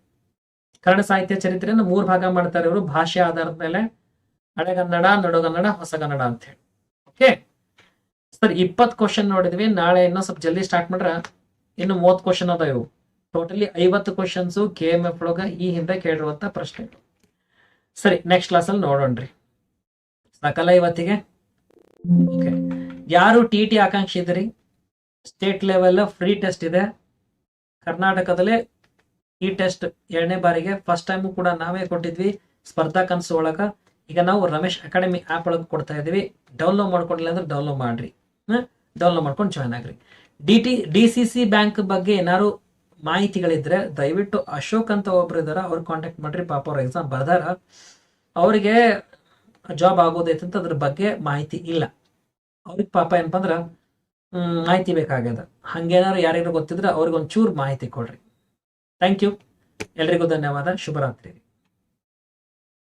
ಕನ್ನಡ ಸಾಹಿತ್ಯ ಚರಿತ್ರೆಯನ್ನು ಮೂರ್ ಭಾಗ ಮಾಡ್ತಾರೆ ಇವರು, ಭಾಷೆ ಆಧಾರದ ಮೇಲೆ ಹಳೆಗನ್ನಡ ನಡುಗನ್ನಡ, ಹೊಸಗನ್ನಡ ಅಂತ ಹೇಳಿ. ಓಕೆ? ಸರ್ ಇಪ್ಪತ್ ಕ್ವಶನ್ ನೋಡಿದ್ವಿ. ನಾಳೆ ಇನ್ನೂ ಸ್ವಲ್ಪ ಜಲ್ದಿ ಸ್ಟಾರ್ಟ್ ಮಾಡ್ರ. ಇನ್ನು ಮೂವತ್ ಕ್ವಶನ್ ಅದ ಇವು. ಟೋಟಲಿ ಐವತ್ತು ಕ್ವಶನ್ಸ್ ಕೆ ಎಂ ಎಫ್ ಒಳಗ ಈ ಹಿಂದೆ ಕೇಳಿರುವಂತ ಪ್ರಶ್ನೆ. ಸರಿ ನೆಕ್ಸ್ಟ್ ಕ್ಲಾಸ್ ಅಲ್ಲಿ ನೋಡೋಣ್ರಿ. ಸಾಕಲ್ಲ ಇವತ್ತಿಗೆ? ಓಕೆ ಯಾರು ಟಿ ಟಿ ಆಕಾಂಕ್ಷಿ ಇದ್ರಿ ಸ್ಟೇಟ್ ಲೆವೆಲ್ ಫ್ರೀ ಟೆಸ್ಟ್ ಇದೆ. ಕರ್ನಾಟಕದಲ್ಲೇ ಈ ಟೆಸ್ಟ್ ಎರಡನೇ ಬಾರಿಗೆ ಫಸ್ಟ್ ಟೈಮು ಕೂಡ ನಾವೇ ಕೊಟ್ಟಿದ್ವಿ. ಸ್ಪರ್ಧಾ ಕನಸು ಒಳಗ. ಈಗ ನಾವು ರಮೇಶ್ ಅಕಾಡೆಮಿ ಆ್ಯಪ್ ಒಳಗೆ ಕೊಡ್ತಾ ಇದೀವಿ ಡೌನ್ಲೋಡ್ ಮಾಡ್ಕೊಂಡಿಲ್ಲ ಅಂದ್ರೆ ಡೌನ್ಲೋಡ್ ಮಾಡ್ರಿ. ಡೌನ್ಲೋಡ್ ಮಾಡ್ಕೊಂಡು ಜಾಯ್ನ್ ಆಗ್ರಿ. D T D C C bank ಬಗ್ಗೆ ಏನಾದ್ರು ಮಾಹಿತಿಗಳಿದ್ರೆ ದಯವಿಟ್ಟು ಅಶೋಕ್ ಅಂತ ಒಬ್ರು ಇದಾರ ಅವ್ರಿಗೆ ಕಾಂಟ್ಯಾಕ್ಟ್ ಮಾಡ್ರಿ. ಪಾಪ ಅವ್ರ ಎಕ್ಸಾಮ್ ಬರ್ದಾರ. ಅವರಿಗೆ ಜಾಬ್ ಆಗೋದೈತೆ ಅಂತ ಅದ್ರ ಬಗ್ಗೆ ಮಾಹಿತಿ ಇಲ್ಲ. ಅವ್ರಿಗೆ ಪಾಪ ಏನಪ್ಪ ಅಂದ್ರ ಮಾಹಿತಿ ಬೇಕಾಗ್ಯದ. ಹಂಗೇನಾದ್ರು ಯಾರಿಗಾರು ಗೊತ್ತಿದ್ರೆ ಅವ್ರಿಗೆ ಒಂಚೂರು ಮಾಹಿತಿ ಕೊಡ್ರಿ. ಥ್ಯಾಂಕ್ ಯು ಎಲ್ರಿಗೂ ಧನ್ಯವಾದ. ಶುಭರಾತ್ರಿ.